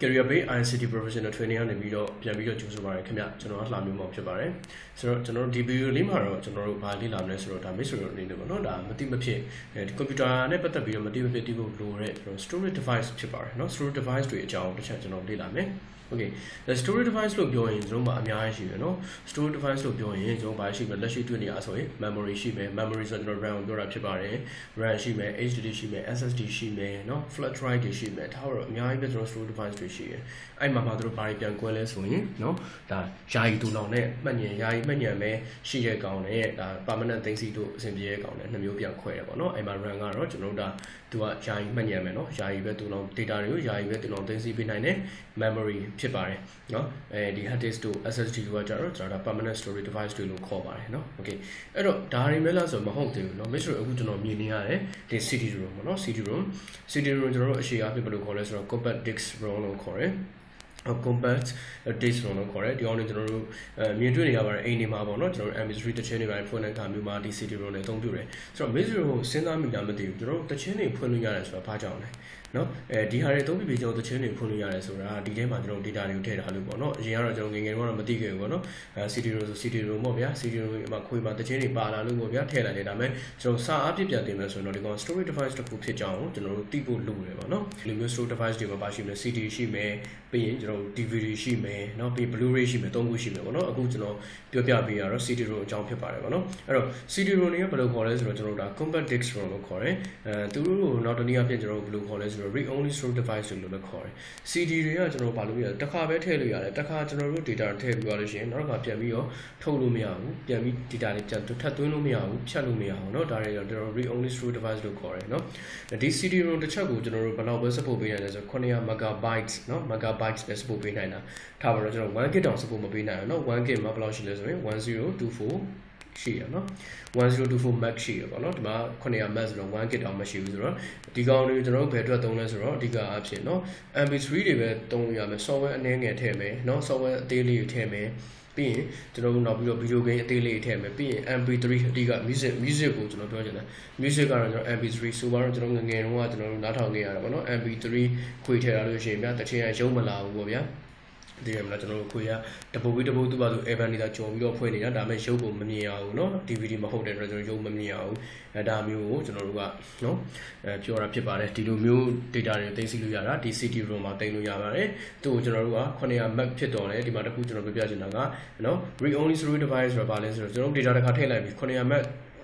career based ICT professional training ကနေပြီးတော့ပြန်ပြီးတော့ကြိုးစားပါတယ်ခင်ဗျကျွန်တော်ကလှမျိုးမောင်ဖြစ်ပါတယ်ဆိုတော့ကျွန်တော်တို့ဒီ video လေးမှာတော့ကျွန်တော်တို့ဘာလေ့လာမလဲဆိုတော့ဒါမိတ်ဆွေတို့အနေနဲ့ပေါ့နော်ဒါမတိမဖြစ်အဲကွန်ပျူတာနဲ့ပတ်သက်ပြီးတော့မတိမဖြစ်တိဖို့လိုတဲ့ storage device ဖြစ်ပါတယ်နော် storage device တွေအကြောင်းတစ်ချက်ကျွန်တော်လေ့လာမယ် okay the storage device လို့ပြောရင်ကျွန်တော်တို့မှာအများကြီးရှိတယ်เนาะ storage device လို့ပြောရင်ကျွန်တော်ဘာရှိမလဲလက်ရှိတွေ့နေရဆိုရင် memory ရှိမယ် memory ဆိုတော့ကျွန်တော် RAM ပြောတာဖြစ်ပါတယ် RAM ရှိမယ် HDD ရှိမယ် SSD ရှိမယ်เนาะ flash drive တွေရှိမယ်ဒါတော့အများကြီးပဲကျွန်တော် storage device တွေရှိတယ်အဲ့မှာမှတို့ဘာတွေပြန်ကွဲလဲဆိုရင်เนาะဒါယာယီတူလောင်နဲ့မှတ်ညင်ယာယီမှတ်ညင်ပဲရှိတဲ့ကောင်နဲ့ဒါ permanent သိမ်းစီတို့အဆင်ပြေတဲ့ကောင်နဲ့နှစ်မျိုးပြန်ခွဲတယ်ပေါ့เนาะအဲ့မှာ RAM ကတော့ကျွန်တော်တို့ဒါ သူကယာယီမှတ်ညံမယ်နော်ယာယီပဲသူလုံး data တွေကိုယာယီပဲသူလုံးသိမ်းဆည်းပေးနိုင်တယ် memory ဖြစ်ပါတယ်နော်အဲဒီ hard disk တို့ SSD တို့ကကြတော့ကျွန်တော်ဒါ permanent storage device တွေလို့ခေါ်ပါတယ်နော် okay အဲ့တော့ဒါတွေမဲလားဆိုမဟုတ်သေးဘူးနော် make sure အခုကျွန်တော်မြင်နေရတယ်ဒီ CD ROM ပေါ့နော် CD ROM CD ROM ကျွန်တော်တို့အရှိအဟဖြစ်ဘယ်လိုခေါ်လဲဆိုတော့ compact disk ROM လို့ခေါ်တယ် compact disk ROM လို့ခေါ်တယ်ဒီအောင်နေကျွန်တော်တို့အဲမြင်တွေ့နေရပါတယ်အိမ်နေမှာပေါ့နော်ကျွန်တော်တို့ MP3 တချင်းတွေပိုင်းဖွင့်တဲ့အခါမျိုးမှာဒီ CD ROM တွေအသုံးပြုတယ်ဆိုတော့ Mix ကိုစဉ်းစားမိတာမသိဘူးကျွန်တော်တို့တချင်းတွေဖွင့်လို့ရတယ်ဆိုတာဘာကြောင့်လဲ နော်အဲဒီဟာတွေသုံးပြီးပြီးကျွန်တော်တချင်းတွေဖွင့်လို့ရတယ်ဆိုတာဒီထဲမှာကျွန်တော် data တွေကိုထည့်ထားလို့ပေါ့နော်အရင်ကတော့ကျွန်တော်ငငယ်တော့မသိခဲ့ဘူးပေါ့နော်အဲ CD room ဆို CD room ပေါ့ဗျာ CD room မှာခွေမှာတချင်းတွေပါလာလို့ပေါ့ဗျာထည့်လိုက်တယ်ဒါပေမဲ့ကျွန်တော်စာအပြည့်ပြတ်တင်မယ်ဆိုတော့ဒီကောင် storage device တစ်ခုဖြစ်ကြအောင်ကျွန်တော်တို့သိဖို့လိုတယ်ပေါ့နော်ဒီလိုမျိုး storage device တွေမှာပါရှိမယ် CD ရှိမယ်ပြီးရင်ကျွန်တော်တို့ DVD ရှိမယ်နော်ပြီး Blu-ray ရှိမယ်သုံးခုရှိမယ်ပေါ့နော်အခုကျွန်တော်ပြောပြပေးရတော့ CD room အကြောင်းဖြစ်ပါတယ်ပေါ့နော်အဲ့တော့ CD room တွေကဘယ်လိုခေါ်လဲဆိုတော့ကျွန်တော်တို့ဒါ compact disc room လို့ခေါ်တယ်အဲသူတို့နောက်တနည်းအားဖြင့်ကျွန်တော်တို့ဘယ်လိုခေါ်လဲဆိုတော့ read only storage device လို့လည်းခေါ်တယ် CD တွေကကျွန်တော်ဘာလို့ရလဲတစ်ခါပဲထည့်လို့ရတယ်တစ်ခါကျွန်တော်တို့ data ထည့်ပြီးသွားလို့ရှိရင်နောက်တစ်ခါပြန်ပြီးတော့ထုတ်လို့မရဘူးပြန်ပြီး data တွေပြန်ထပ်သွင်းလို့မရဘူးဖြတ်လို့မရဘူးเนาะဒါတွေတော့ကျွန်တော် read only storage device လို့ခေါ်တယ်เนาะဒီ CD ROM တစ်ချက်ကိုကျွန်တော်တို့ဘယ်လောက်ပဲ support ပေးနိုင်လဲဆိုတော့900 megabytes เนาะ megabytes ပဲ support ပေးနိုင်တာထားပါတော့ကျွန်တော်1 gig တောင် support မပေးနိုင်ဘူးเนาะ1 gig မှာဘယ်လောက်ရှိလဲဆိုရင်1024 ရှိရနော်1024 max ရှိရပေါ့နော်ဒီမှာ900 max ဆိုတော့1 gig တောင်မရှိဘူးဆိုတော့ဒီကောင်တွေကျွန်တော်တို့ဘယ်အတွက်သုံးလဲဆိုတော့အဓိကအဖြစ်နော် mp3 တွေပဲသုံးရမယ် software အနည်းငယ်ထည့်မယ်နော် software အသေးလေးတွေထည့်မယ်ပြီးရင်ကျွန်တော်တို့နောက်ပြီးတော့ video game အသေးလေးထည့်မယ်ပြီးရင် MP3 အဓိက music music ကိုကျွန်တော်ပြောချင်တယ် music ကတော့ကျွန်တော် MP3 ဆိုပါတော့ကျွန်တော်ငငယ်တုန်းကကျွန်တော်တို့နားထောင်ခဲ့ရတာပေါ့နော် MP3 ခွေထည့်ရလို့ရှိရင်ဗျာတချင်ကရုပ်မလာဘူးပေါ့ဗျာ ဒီရမလားကျွန်တော်တို့ခွေရတပုတ်ပြီးတပုတ်သူ့ဘာသူ Evan နေတာကြုံပြီးတော့ဖွင့်နေတာဒါပေမဲ့ရုပ်ကိုမမြင်ရဘူးเนาะ DVD မဟုတ်တဲ့အတွက်ကျွန်တော်ရုပ်မမြင်ရဘူးအဲဒါမျိုးကိုကျွန်တော်တို့ကเนาะအဲပြောတာဖြစ်ပါတယ်ဒီလိုမျိုး data တွေသိသိလို့ရတာဒီ CD ROM မှာတင်လို့ရပါတယ်သူ့ကိုကျွန်တော်တို့က900 MB ဖြစ်တော်တယ်ဒီမှာတစ်ခုကျွန်တော်ပြပြချင်တာကเนาะ read only storage device ဆိုတာဘာလဲဆိုတော့ကျွန်တော် data တစ်ခါထည့်လိုက်ပြီး900 MB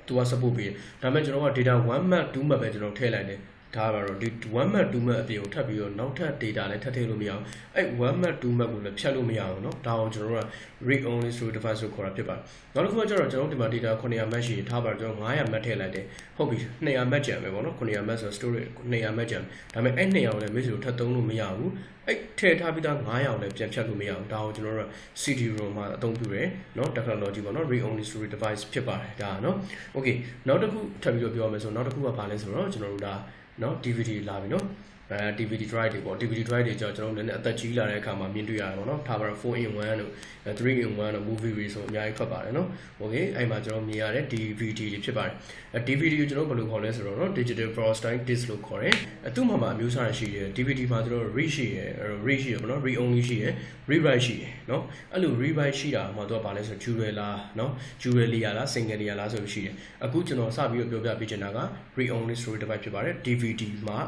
သူက support ပေးတယ်ဒါပေမဲ့ကျွန်တော်က data 1 MB 2 MB ပဲကျွန်တော်ထည့်လိုက်တယ် ဒါပါတော့ဒီ1 map 2 map အပြင်ကိုထပ်ပြီးတော့နောက်ထပ် data လည်းထပ်ထည့်လို့မရအောင်အဲ့1 map 2 map ကိုလည်းဖြတ်လို့မရအောင်เนาะဒါအောင်ကျွန်တော်တို့က read only storage device ကိုခေါ်တာဖြစ်ပါတယ်နောက်တစ်ခုကကျတော့ကျွန်တော်ဒီမှာ data 900 map ရှိရင်ထားပါတော့ကျွန်တော်900 map ထည့်လိုက်တယ်ဟုတ်ပြီ200 map ကျန်ပဲပေါ့နော်900 map ဆို storage 200 map ကျန်ဒါပေမဲ့အဲ့200ကိုလည်း message ကိုထပ်သုံးလို့မရဘူးအဲ့ထည့်ထားပြီးသား900လည်းပြန်ဖြတ်လို့မရဘူးဒါကိုကျွန်တော်တို့က CD ROM မှာအသုံးပြုတယ်เนาะ technology ပေါ့နော် read only storage device ဖြစ်ပါတယ်ဒါเนาะ okay နောက်တစ်ခုထပ်ပြီးတော့ပြောမယ်ဆိုနောက်တစ်ခုကဘာလဲဆိုတော့ကျွန်တော်တို့ဒါ နော် DVD လာပြီနော် အဲ DVD drive တွေပေါ့ DVD drive တွေကြောင့်ကျွန်တော်တို့လည်းနည်းနည်းအသက်ကြီးလာတဲ့အခါမှာမြင်တွေ့ရတယ်ပေါ့နော် Tower 4 in 1တို့3 in 1တို့ movie တွေဆိုအများကြီးထွက်ပါတယ်နော် okay အဲ့မှာကျွန်တော်မြင်ရတဲ့ DVD တွေဖြစ်ပါတယ်အဲ DVD ကိုကျွန်တော်ဘယ်လိုခေါ်လဲဆိုတော့နော် digital broadcasting disc လို့ခေါ်တယ်အဲသူ့မှာမှာအမျိုးအစားရှိတယ် DVD မှာကျွန်တော် read ရှိရယ် read ရှိရယ်ပေါ့နော် read only ရှိရယ် read write ရှိရယ်နော်အဲ့လို read write ရှိတာမှာတော့ဘာလဲဆိုတော့ dual လားနော် dual layer လား single layer လားဆိုလို့ရှိတယ်အခုကျွန်တော်စပြီးတော့ပြောပြပေးချင်တာက read only story device ဖြစ်ပါတယ် DVD မှာ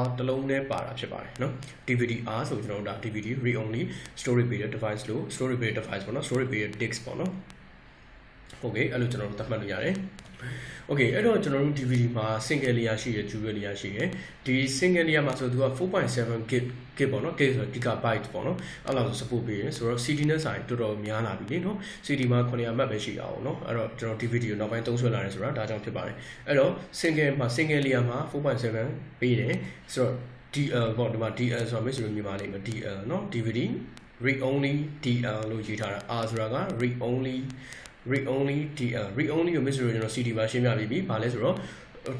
R တစ်လုံးနဲ့ပါတာဖြစ်ပါတယ်နော် DVD R ဆိုကျွန်တော်တို့ဒါ DVD read only storage based device လို့ storage based device ပေါ့နော် storage based disk ပေါ့နော် okay အဲ့လိုကျွန်တော်တို့သတ်မှတ်လို့ရတယ် okay အဲ့တော့ကျွန်တော်တို့ DVD မှာ single layer ရှိရယ် dual layer ရှိရယ်ဒီ single layer မှာဆိုသူက4.7 gig gig ပေါ့နော် gig ဆို gigabyte ပေါ့နော်အဲ့လောက်ဆို support ပေးရယ်ဆိုတော့ CD နဲ့ဆိုင်တော်တော်များလာပြီလေနော် CD မှာ900 MB ပဲရှိတာအောင်နော်အဲ့တော့ကျွန်တော် DVD ကိုနောက်ပိုင်းသုံးဆွဲလာတယ်ဆိုတာဒါကြောင့်ဖြစ်ပါတယ်အဲ့တော့ single မှာ single layer မှာ4.7ပေးတယ်ဆိုတော့ DL ပေါ့ဒီမှာ DL ဆိုတာမျိုးဆိုလို့မြင်ပါလိမ့်မယ် DL เนาะ DVD read only DL လို့ရေးထားတာ R ဆိုတာက read only read only DL read only ကို miss ကျွန်တော် CD မှာရှင်းပြပြီးပြီဘာလဲဆိုတော့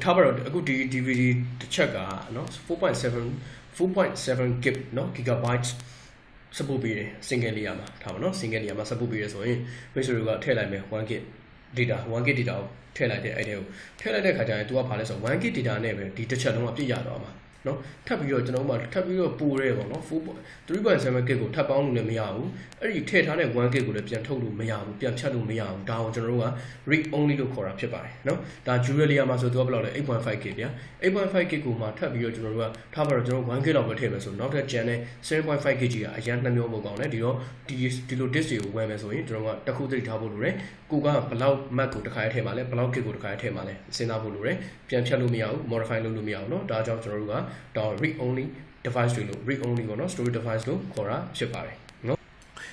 ထားပါတော့အခုဒီ DVD တစ်ချက်ကเนาะ4.7 4.7 gig เนาะ gigabytes support ပေးတယ် single layer မှာထားပါเนาะ single layer မှာ support ပေးရဆိုရင် miss တို့ကထည့်လိုက်မယ်1 gig data 1 gig data ကိုထည့်လိုက်တဲ့အဲ့ဒီကိုထည့်လိုက်တဲ့ခါကျရင် तू ကဘာလဲဆိုတော့1 gig data နဲ့ပဲဒီတစ်ချက်လုံးကပြည့်ရတော့မှာ เนาะထပ်ပြီးတော့ကျွန်တော်တို့မှထပ်ပြီးတော့ပို့ရဲပေါ့နော်3.7 gig ကိုထပ်ပေါင်းလို့လည်းမရဘူးအဲ့ဒီထည့်ထားတဲ့1 gig ကိုလည်းပြန်ထုတ်လို့မရဘူးပြန်ဖြတ်လို့မရဘူးဒါကိုကျွန်တော်တို့က read only လို့ခေါ်တာဖြစ်ပါတယ်เนาะဒါ Julia မှာဆိုတော့ဘယ်လောက်လဲ 8.5K ဗျာ 8.5K ကိုမှထပ်ပြီးတော့ကျွန်တော်တို့ကထားပါတော့ကျွန်တော် 1K လောက်ပဲထည့်မယ်ဆိုနောက်ထပ် channel 7.5K ကြီးကအရင်နှစ်မျိုးမဟုတ်ကောင်းလဲဒီတော့ဒီဒီလို disk တွေကိုဝယ်မယ်ဆိုရင်ကျွန်တော်ကတစ်ခုသတိထားဖို့လိုတယ်ကိုကဘလောက် Mac ကိုတစ်ခါထည့်မှာလဲဘလောက် K ကိုတစ်ခါထည့်မှာလဲစဉ်းစားဖို့လိုတယ်ပြန်ဖြတ်လို့မရဘူး modify လုပ်လို့မရဘူးเนาะဒါကြောင့်ကျွန်တော်တို့က ဒါ read only device တွေလို့ read only ကိုနော် storage device လို့ခေါ်တာဖြစ်ပါတယ်နော်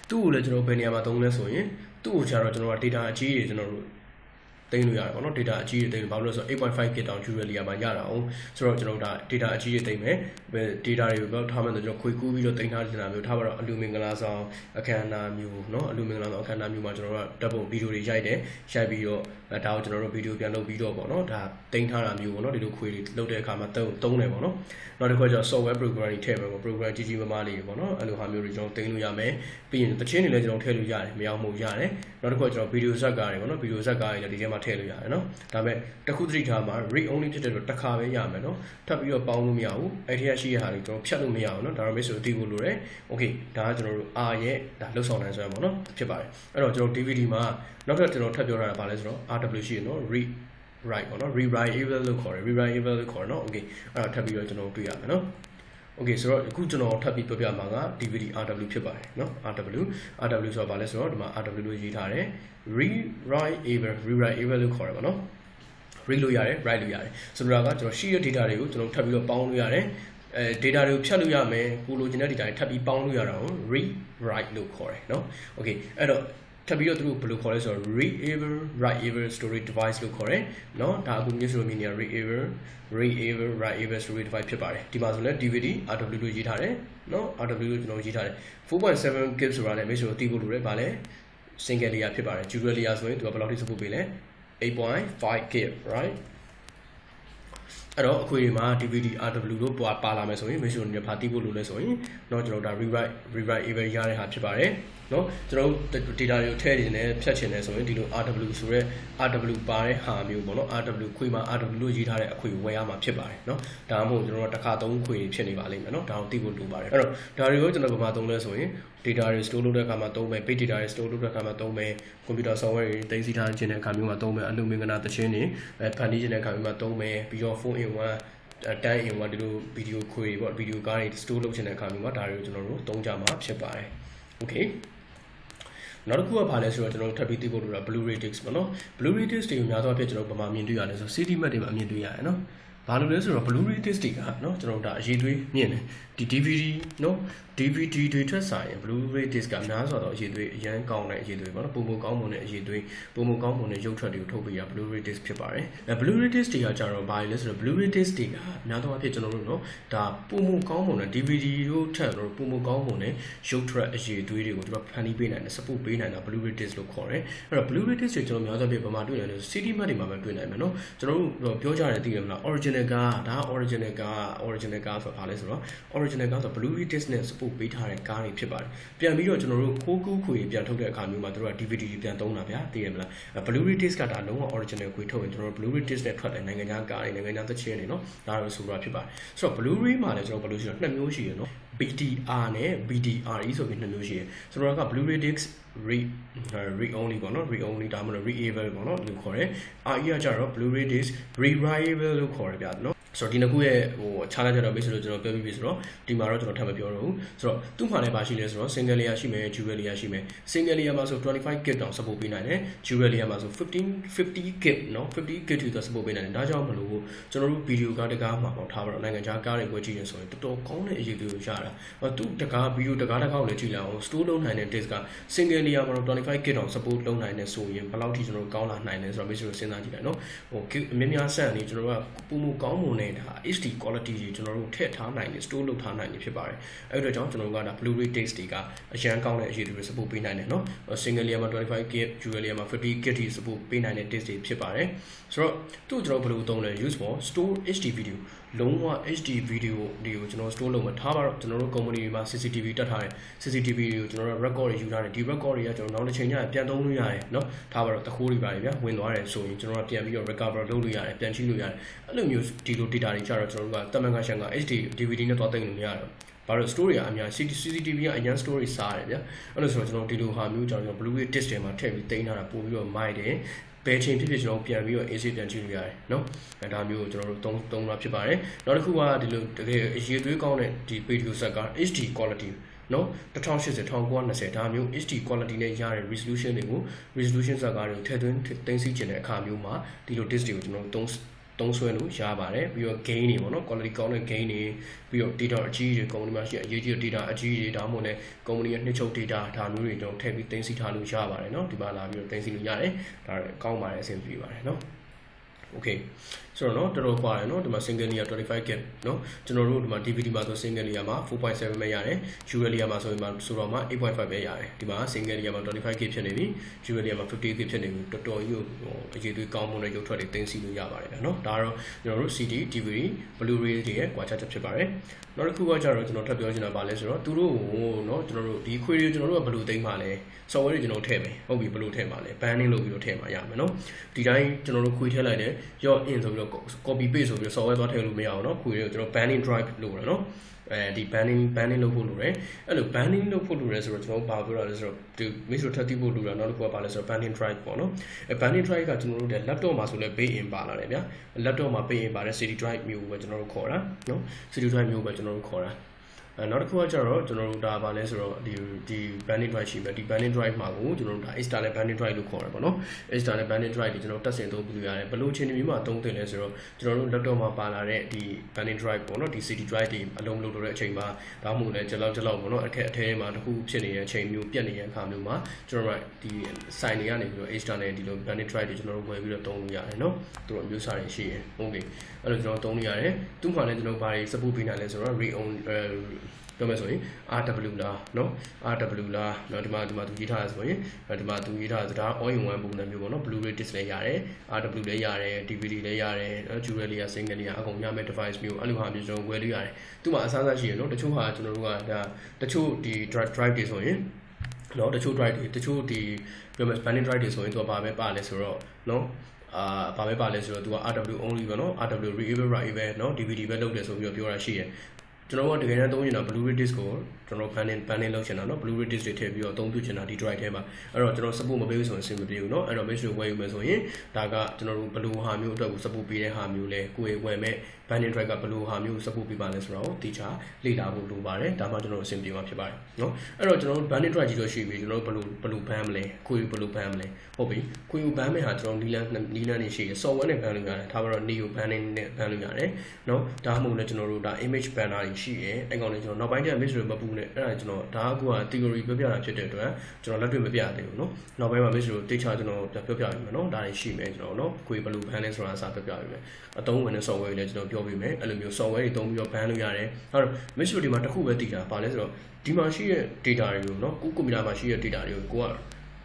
သူ့ကိုလည်းကျွန်တော်ဘယ်နေရာမှာသုံးလဲဆိုရင်သူ့ကိုကျတော့ကျွန်တော်က data အကြီးကြီးကျွန်တော်တို့ သိမ်းလို့ရတယ်ပေါ့နော် data အကြီးကြီးသိမ်းလို့ဘာလို့လဲဆိုတော့ 8.5 GB တောင် Julia မှာရတာအောင်ဆိုတော့ကျွန်တော်ဒါ data အကြီးကြီးသိမ်းမယ် data တွေကိုတော့ထားမယ်ဆိုကျွန်တော်ခွေကူးပြီးတော့သိမ်းထားတဲ့မျိုးထားပါတော့အလူမင်္ဂလာဆောင်အခမ်းအနားမျိုးเนาะအလူမင်္ဂလာဆောင်အခမ်းအနားမျိုးမှာကျွန်တော်တို့ကဓာတ်ပုံဗီဒီယိုတွေရိုက်တယ်ရိုက်ပြီးတော့ဒါကိုကျွန်တော်တို့ဗီဒီယိုပြန်လုပ်ပြီးတော့ပေါ့နော်ဒါသိမ်းထားတာမျိုးပေါ့နော်ဒီလိုခွေတွေလုပ်တဲ့အခါမှာတုံးတုံးတယ်ပေါ့နော်နောက်တစ်ခါကျတော့ software program တွေထည့်မယ်ပေါ့ program ကြီးကြီးမားမားလေးပေါ့နော်အဲ့လိုဟာမျိုးတွေကျွန်တော်သိမ်းလို့ရမယ်ပြီးရင်တချင်းတွေလည်းကျွန်တော်ထည့်လို့ရတယ်မရောက်မှုရတယ်နောက်တစ်ခါကျတော့ဗီဒီယိုဇက်ကားတွေပေါ့နော်ဗီဒီယိုဇက်ကားတွေလည်းဒီထဲမှာ ထည့်လို့ရတယ်နော်ဒါပေမဲ့တစ်ခုသတိထားမှာ read only ဖြစ်တဲ့တော့တစ်ခါပဲရမယ်နော်ထပ်ပြီးတော့ပေါင်းလို့မရဘူးအဲ့ဒီကရှိရဟာတွေကျွန်တော်ဖြတ်လို့မရဘူးနော်ဒါတော့မေးဆိုအတီးဖို့လိုတယ် okay ဒါကကျွန်တော်တို့ R ရဲ့ဒါလှုပ်ဆောင်နိုင်ဆိုရပါတော့ဖြစ်ပါတယ်အဲ့တော့ကျွန်တော် DVD မှာနောက်ထပ်ကျွန်တော်ထပ်ပြောထားတာပါလဲဆိုတော့ RW ရှိရနော် read write ပေါ့နော် rewrite able လို့ခေါ်တယ် rewrite able လို့ခေါ်တယ်နော် okay အဲ့တော့ထပ်ပြီးတော့ကျွန်တော်တွေ့ရမယ်နော် okay ဆိုတော့အခုကျွန်တော်ထပ်ပြီးပြောပြမှာက DVD RW ဖြစ်ပါတယ်เนาะ RW RW ဆိုတာဘာလဲဆိုတော့ဒီမှာ RW လို့ရေးထားတယ် rewrite able rewrite able လို့ခေါ်တယ်ပါเนาะ read လို့ရတယ် write လို့ရတယ်ဆိုတော့ကကျွန်တော်ရှိရ data တွေကိုကျွန်တော်ထပ်ပြီးတော့ပေါင်းလို့ရတယ်အဲ data တွေကိုဖြတ်လို့ရမယ်ကိုလိုချင်တဲ့ data တွေထပ်ပြီးပေါင်းလို့ရတာကို read write လို့ခေါ်တယ်เนาะ okay အဲ့တော့ ထပ်ပြီးတော့သူတို့ဘယ်လိုခေါ်လဲဆိုတော့ readable writeable storage device လို့ခေါ်တယ်เนาะဒါအခုမျိုးဆိုလို့မြင်နေရ readable readable writeable storage device ဖြစ်ပါတယ်ဒီမှာဆိုလဲ DVD RW လို့ရေးထားတယ်เนาะ RW လို့ကျွန်တော်ရေးထားတယ်4.7 GB ဆိုတာလည်းမိတ်ဆွေတို့သိဖို့လိုတယ်ဗာလဲ single layer ဖြစ်ပါတယ် dual layer ဆိုရင်သူကဘယ်လောက်ထိ support ပေးလဲ8.5 GB right အဲ့တော့အခွေတွေမှာ DVD RW လို့ပွာပါလာမယ်ဆိုရင်မိတ်ဆွေတို့လည်းဖာတိဖို့လိုလဲဆိုရင်เนาะကျွန်တော်ဒါ rewrite rewrite able ရတဲ့ဟာဖြစ်ပါတယ်เนาะကျွန်တော်တို့ data တွေကိုထည့်နေတယ်ဖြတ်ချင်တယ်ဆိုရင်ဒီလို RW ဆိုရဲ RW ပါတဲ့ဟာမျိုးပေါ့နော် RW ခွေမှာ RW လို့ရေးထားတဲ့အခွေဝယ်ရမှာဖြစ်ပါတယ်เนาะဒါမှမဟုတ်ကျွန်တော်တို့တစ်ခါသုံးခွေဖြစ်နေပါလိမ့်မယ်เนาะဒါကိုသိဖို့လိုပါတယ်အဲ့တော့ဒါတွေကိုကျွန်တော်ဗမာသုံးလဲဆိုရင် data တွေ store လုပ်တဲ့အခါမှာသုံးမယ် big data တွေ store လုပ်တဲ့အခါမှာသုံးမယ် computer software တွေသိသိထားခြင်းတဲ့အခါမျိုးမှာသုံးမယ်အလူမင်္ဂလာသချင်းတွေအဲဖန်တီးခြင်းတဲ့အခါမျိုးမှာသုံးမယ်ပြီးတော့ phone in one တန်း in one ဒီလိုဗီဒီယိုခွေတွေပေါ့ဗီဒီယိုကားတွေ store လုပ်ခြင်းတဲ့အခါမျိုးမှာဒါတွေကိုကျွန်တော်တို့သုံးကြမှာဖြစ်ပါတယ် okay နောက်တစ်ခုကဘာလဲဆိုတော့ကျွန်တော်တို့ထပ်ပြီးသိဖို့လိုတာ Blu-ray disc ပေါ့နော် Blu-ray disc တွေကိုများသောအားဖြင့်ကျွန်တော်ဗမာမြင်တွေ့ရတယ်ဆို CD mat တွေမှာအမြင်တွေ့ရတယ်နော်ဘာလို့လဲဆိုတော့ Blu-ray disc တွေကနော်ကျွန်တော်တို့ဒါအရေးသွေးမြင်တယ်ဒီ DVD နော် DVD တွေထွက်စာရင် Blu-ray disc ကများစွာသောအရေးသွေးအရန်ကောင်းတဲ့အရေးသွေးပေါ့နော်ပုံပုံကောင်းမွန်တဲ့အရေးသွေးပုံပုံကောင်းမွန်တဲ့ရုပ်ထွက်တွေကိုထုတ်ပေးရ Blu-ray disc ဖြစ်ပါတယ်အဲ Blu-ray disc တွေကကြတော့ဘာလဲဆိုတော့ Blu-ray disc တွေကများသောအားဖြင့်ကျွန်တော်တို့နော်ဒါပုံပုံကောင်းမွန်တဲ့ DVD တို့ထက်တော့ပုံပုံကောင်းမွန်တဲ့ရုပ်ထွက်အရေးသွေးတွေကိုကျွန်တော်ဖန်တီးပေးနိုင်တယ် support ပေးနိုင်တာ Blu-ray disc လို့ခေါ်တယ်အဲ့တော့ Blu-ray disc တွေကျွန်တော်များသောအားဖြင့်ဗမာတွေ့ရတယ် CD mat တွေမှာပဲတွေ့နိုင်မယ်နော်ကျွန်တော်တို့ပြောကြတယ်သိရမလား original ကဒါ original က original ကဆိုတာဘာလဲဆိုတော့ original ကဆို Blu-ray disc နဲ့ support ပေးထားတဲ့ကားတွေဖြစ်ပါတယ်ပြန်ပြီးတော့ကျွန်တော်တို့ခိုးကူးခွေပြန်ထုတ်တဲ့အခါမျိုးမှာတို့က DVD တွေပြန်သုံးတာဗျာသိရမလား Blu-ray disc ကဒါလုံးဝ original ခွေထုတ်ရင်ကျွန်တော်တို့ Blu-ray disc နဲ့ထွက်တဲ့နိုင်ငံခြားကားတွေနိုင်ငံခြားသချင်းတွေနော်ဒါတော့ဆိုတာဖြစ်ပါတယ်ဆိုတော့ Blu-ray မှာလည်းကျွန်တော်ဘယ်လိုရှိတော့နှစ်မျိုးရှိရနော် BDR နဲ့ BDRE ဆိုပြီးနှစ်မျိုးရှိတယ်ဆိုတော့က Blu-ray disc read read only ပေါ့နော် read only ဒါမှမဟုတ် readable ပေါ့နော်လို့ခေါ်တယ် RE ကကြတော့ Blu-ray disc rewritable လို့ခေါ်တယ်ဗျာနော် ဆိုတော့ဒီနှစ်ခုရဲ့ဟို challenge တော့ base လို့ကျွန်တော်ပြောပြီးပြီဆိုတော့ဒီမှာတော့ကျွန်တော်ထပ်မပြောတော့ဘူးဆိုတော့သူ့မှာလည်းပါရှိလဲဆိုတော့ single layer ရှိမယ် dual layer ရှိမယ် single layer မှာဆို 25GB တောင် support ပေးနိုင်တယ် dual layer မှာဆို15 50GB เนาะ 50GB ထိတော့ support ပေးနိုင်တယ်ဒါကြောင့်မလို့ကျွန်တော်တို့ဗီဒီယိုကားတကားမှာပေါ့ထားပါတော့နိုင်ငံခြားကားတွေဝယ်ကြည့်ရင်ဆိုရင်တော်တော်ကောင်းတဲ့အရေးတွေကိုရတာသူတကားဗီဒီယိုတကားတကားကိုလည်းကြည့်လိုက်အောင် store လုပ်နိုင်တဲ့ disk က single layer မှာတော့ 25GB တောင် support လုပ်နိုင်တယ်ဆိုရင်ဘယ်လောက်ထိကျွန်တော်တို့ကောင်းလာနိုင်လဲဆိုတော့ base လို့စဉ်းစားကြည့်လိုက်เนาะဟိုအများများဆန့်နေကျွန်တော်တို့ကပုံမကောင်းမွ န်နေတာ HD quality တွေကျွန်တော်တို့ထည့်ထားနိုင်တယ် store လုပ်ထားနိုင်တယ်ဖြစ်ပါတယ်အဲ့ဒီတော့ကြောင့်ကျွန်တော်တို့ကဒါ Blu-ray disc တွေကအရန်ကောင်းတဲ့အရေးတွေ support ပေးနိုင်တယ်เนาะ single layer မှာ 25GB dual layer မှာ 50GB ထိ support ပေးနိုင်တဲ့ disc တွေဖြစ်ပါတယ်ဆိုတော့သူ့ကျွန်တော်ဘယ်လိုသုံးလဲ use for store HD video လုံးဝ HD video တွေကိုကျွန်တော် store လုပ်မှာထားပါတော့ကျွန်တော်တို့ company မှာ CCTV တက်ထားတယ် CCTV တွေကိုကျွန်တော်တို့ record တွေယူထားတယ်ဒီ record တွေကကျွန်တော်နောက်တစ်ချိန်ကျရင်ပြန်သုံးလို့ရတယ်เนาะထားပါတော့တခိုးတွေပါတယ်ဗျာဝင်သွားတယ်ဆိုရင်ကျွန်တော်တို့ပြန်ပြီးတော့ recover လုပ်လို့ရတယ်ပြန်ချိလို့ရတယ်အဲ့လိုမျိုးဒီလို data တွေကျတော့ကျွန်တော်တို့ကတမန်ကရှန်က HD DVD နဲ့တော့တင်လို့မရတော့ဘာလို့ story ကအများ CCTV ကအရန် story စားတယ်ဗျအဲ့လိုဆိုတော့ကျွန်တော်ဒီလိုဟာမျိုးကြောင့်ကျွန်တော် Blu-ray disc တွေမှာထည့်ပြီးတင်ထားတာပို့ပြီးတော့မိုက်တယ် ဘယ်ချိန်ဖြစ်ဖြစ်ကျွန်တော်ပြန်ပြီးတော့ AC ပြန်ကြည့်လို့ရတယ်เนาะအဲဒါမျိုးကိုကျွန်တော်တို့သုံးသုံးတာဖြစ်ပါတယ်နောက်တစ်ခုကဒီလိုတကယ်အရေးသွေးကောင်းတဲ့ဒီ video set က HD quality နော်1080 1920ဒါမျိုး HD quality နဲ့ရတဲ့ resolution တွေကို resolution ဇာတ်ကားတွေကိုထည့်သွင်းသိသိချင်တဲ့အခါမျိုးမှာဒီလို disc တွေကိုကျွန်တော်တို့ သုံးသုံးဆွဲလို့ရပါတယ်ပြီးတော့ gain တွေပေါ့နော် quality ကောင်းတဲ့ gain တွေပြီးတော့ data အကြီးတွေ company မှာရှိအရေးကြီးတဲ့ data အကြီးတွေဒါမှမဟုတ်လည်း company ရဲ့နှစ်ချုပ် data ဒါမျိုးတွေတော့ထည့်ပြီးသိသိထားလို့ရပါတယ်နော်ဒီမှာလာပြီးတော့သိသိလို့ရတယ်ဒါကောင်းပါတယ်အဆင်ပြေပါတယ်နော် okay ဆိုတော့เนาะတော်တော်ကွာတယ်เนาะဒီမှာ single layer 25 gig เนาะကျွန်တော်တို့ဒီမှာ DVD မှာဆို single layer မှာ4.7ပဲရတယ် dual layer မှာဆိုရင်မှာဆိုတော့မှာ8.5ပဲရတယ်ဒီမှာ single layer မှာ25 gig ဖြစ်နေပြီ dual layer မှာ50 gig ဖြစ်နေပြီတော်တော်ကြီးဟိုအရေးသွေးကောင်းမွန်တဲ့ရုပ်ထွက်တွေတင်စီလို့ရပါတယ်ဗျာเนาะဒါကတော့ကျွန်တော်တို့ CD DVD Blu-ray တွေရဲ့ကွာခြားချက်ဖြစ်ပါတယ်နောက်တစ်ခုကကျတော့ကျွန်တော်ထပ်ပြောချင်တာပါလဲဆိုတော့သူတို့ဟိုเนาะကျွန်တော်တို့ဒီခွေတွေကျွန်တော်တို့ကဘယ်လိုသိမ်းပါလဲ software တွေကျွန်တော်ထည့်မယ်ဟုတ်ပြီဘယ်လိုထည့်ပါလဲ banning လုပ်ပြီးတော့ထည့်မှာရမယ်เนาะဒီတိုင်းကျွန်တော်တို့ခွေထည့်လိုက်တယ်ရော့ in ဆိုပြီးတော့ copy paste ဆိုပြီးတော့ software သွားထည့်လို့မရအောင်เนาะခွေတွေကိုကျွန်တော် banning drive လို့ရတယ်เนาะအဲဒီ banning banning လုပ်ဖို့လိုတယ်အဲ့လို banning လုပ်ဖို့လိုတယ်ဆိုတော့ကျွန်တော်ဘာပြောရလဲဆိုတော့ဒီ mix ထပ်တိဖို့လိုတာနောက်တစ်ခုကဘာလဲဆိုတော့ banning drive ပေါ့နော်အဲ banning drive ကကျွန်တော်တို့တဲ့ laptop မှာဆိုလဲ bay in ပါလာတယ်ဗျာ laptop မှာ bay in ပါတဲ့ CD drive မျိုးပဲကျွန်တော်တို့ခေါ်တာနော် CD drive မျိုးပဲကျွန်တော်တို့ခေါ်တာ အဲနောက်တစ်ခုကကျတော့ကျွန်တော်တို့ဒါပါလဲဆိုတော့ဒီဒီ banding drive ရှိမယ်ဒီ banding drive မှာကိုကျွန်တော်တို့ဒါ external banding drive လို့ခေါ်ရပါတော့ external banding drive တွေကျွန်တော်တက်ဆင်သုံးပြီးရတယ်ဘယ်လိုချင်းမျိုးမှာသုံးသင့်လဲဆိုတော့ကျွန်တော်တို့ laptop မှာပါလာတဲ့ဒီ banding drive ပေါ့နော်ဒီ CD drive တွေအလုံးမလို့တဲ့အချိန်မှာဒါမှမဟုတ်လည်းကြလောက်ကြလောက်ပေါ့နော်အခက်အထဲမှာတစ်ခုဖြစ်နေတဲ့အချိန်မျိုးပြတ်နေတဲ့အခါမျိုးမှာကျွန်တော်တို့ဒီ sign တွေကနေပြီးတော့ external ဒီလို banding drive တွေကျွန်တော်တို့ဝယ်ပြီးတော့သုံးလို့ရတယ်နော်သူတို့အမျိုးအစားတွေရှိရင် okay အဲ့လိုကျွန်တော်သုံးလို့ရတယ်သူ့မှာလည်းကျွန်တော်ဘာတွေ support ပေးနိုင်လဲဆိုတော့ re own ပြောမယ်ဆိုရင် RW လားเนาะ RW လားเนาะဒီမှာဒီမှာသူရေးထားရဆိုရင်ဒီမှာသူရေးထားတာဒါ all in one ပုံစံမျိုးပေါ့เนาะ Blu-ray disc လည်းရတယ် RW လည်းရတယ် DVD လည်းရတယ်เนาะ Jewel လေးရ single လေးရအကုန်ရမယ့် device မျိုးအဲ့လိုဟာမျိုးကျွန်တော်ဝယ်လို့ရတယ်သူ့မှာအစားအစာရှိရเนาะတချို့ဟာကျွန်တော်တို့ကဒါတချို့ဒီ drive drive တွေဆိုရင်เนาะတချို့ drive တွေတချို့ဒီပြောမယ် spanning drive တွေဆိုရင်သူကဘာပဲပါလဲဆိုတော့เนาะအာဘာပဲပါလဲဆိုတော့သူက RW only ပဲเนาะ RW reable write ပဲเนาะ DVD ပဲလုပ်တယ်ဆိုပြီးတော့ပြောတာရှိတယ် ကျွန်တော်ကတကယ်တမ်းသုံးနေတာ Blu-ray disc ကိုကျွန်တော် panning panning လုပ်ချင်တာเนาะ Blu-ray disc တွေထည့်ပြီးတော့အသုံးပြုချင်တာဒီ drive ထဲမှာအဲ့တော့ကျွန်တော် support မပေးဘူးဆိုရင်အဆင်မပြေဘူးเนาะအဲ့တော့ make sure ဝယ်ယူမယ်ဆိုရင်ဒါကကျွန်တော်တို့ဘယ်လိုဟာမျိုးအတွက်ကို support ပေးတဲ့ဟာမျိုးလဲကိုယ်ဝယ်မဲ့ Running Drive ကဘယ်လိုဟာမျိုး support ပေးပါလဲဆိုတော့ဒီချာလေ့လာဖို့လိုပါတယ်ဒါမှကျွန်တော်အဆင်ပြေမှာဖြစ်ပါတယ်နော်အဲ့တော့ကျွန်တော် Running Drive ကြီးတော့ရှိပြီကျွန်တော်ဘယ်လိုဘယ်လိုဘမ်းမလဲကိုယ်ဘယ်လိုဘမ်းမလဲဟုတ်ပြီကိုယ်ဘမ်းမယ်ဟာကျွန်တော်နီလန်နီလန်နေရှိရယ် software နဲ့ဘမ်းလို့ရတယ်ဒါမှတော့ Neo Banding နဲ့ဘမ်းလို့ရတယ်နော်ဒါမှမဟုတ်လည်းကျွန်တော်တို့ဒါ image banner တွေရှိရယ်အဲ့ကောင်လေးကျွန်တော်နောက်ပိုင်းကျ image တွေမပူနဲ့အဲ့ဒါကျွန်တော်ဒါကအခုက theory ပြပြတာဖြစ်တဲ့အတွက်ကျွန်တော်လက်တွေ့မပြသေးဘူးနော်နောက်ပိုင်းမှာ image တွေတိတ်ချကျွန်တော်ပြောပြပြပြီးမယ်နော်ဒါတွေရှိမယ်ကျွန်တော်နော်ကိုယ်ဘယ်လိုဘမ်းလဲဆိုတာအစားပြပြပြီးမယ်အသုံးဝင်တဲ့ software တွေလည်းကျွန်တော်ပြောပြမယ်အဲ့လိုမျိုး software တွေသုံးပြီးတော့ ban လုပ်ရတယ်အဲ့တော့ mix တွေမှာတစ်ခုပဲတည်တာပါလဲဆိုတော့ဒီမှာရှိတဲ့ data တွေကိုเนาะကိုကွန်ပျူတာမှာရှိတဲ့ data တွေကိုကိုက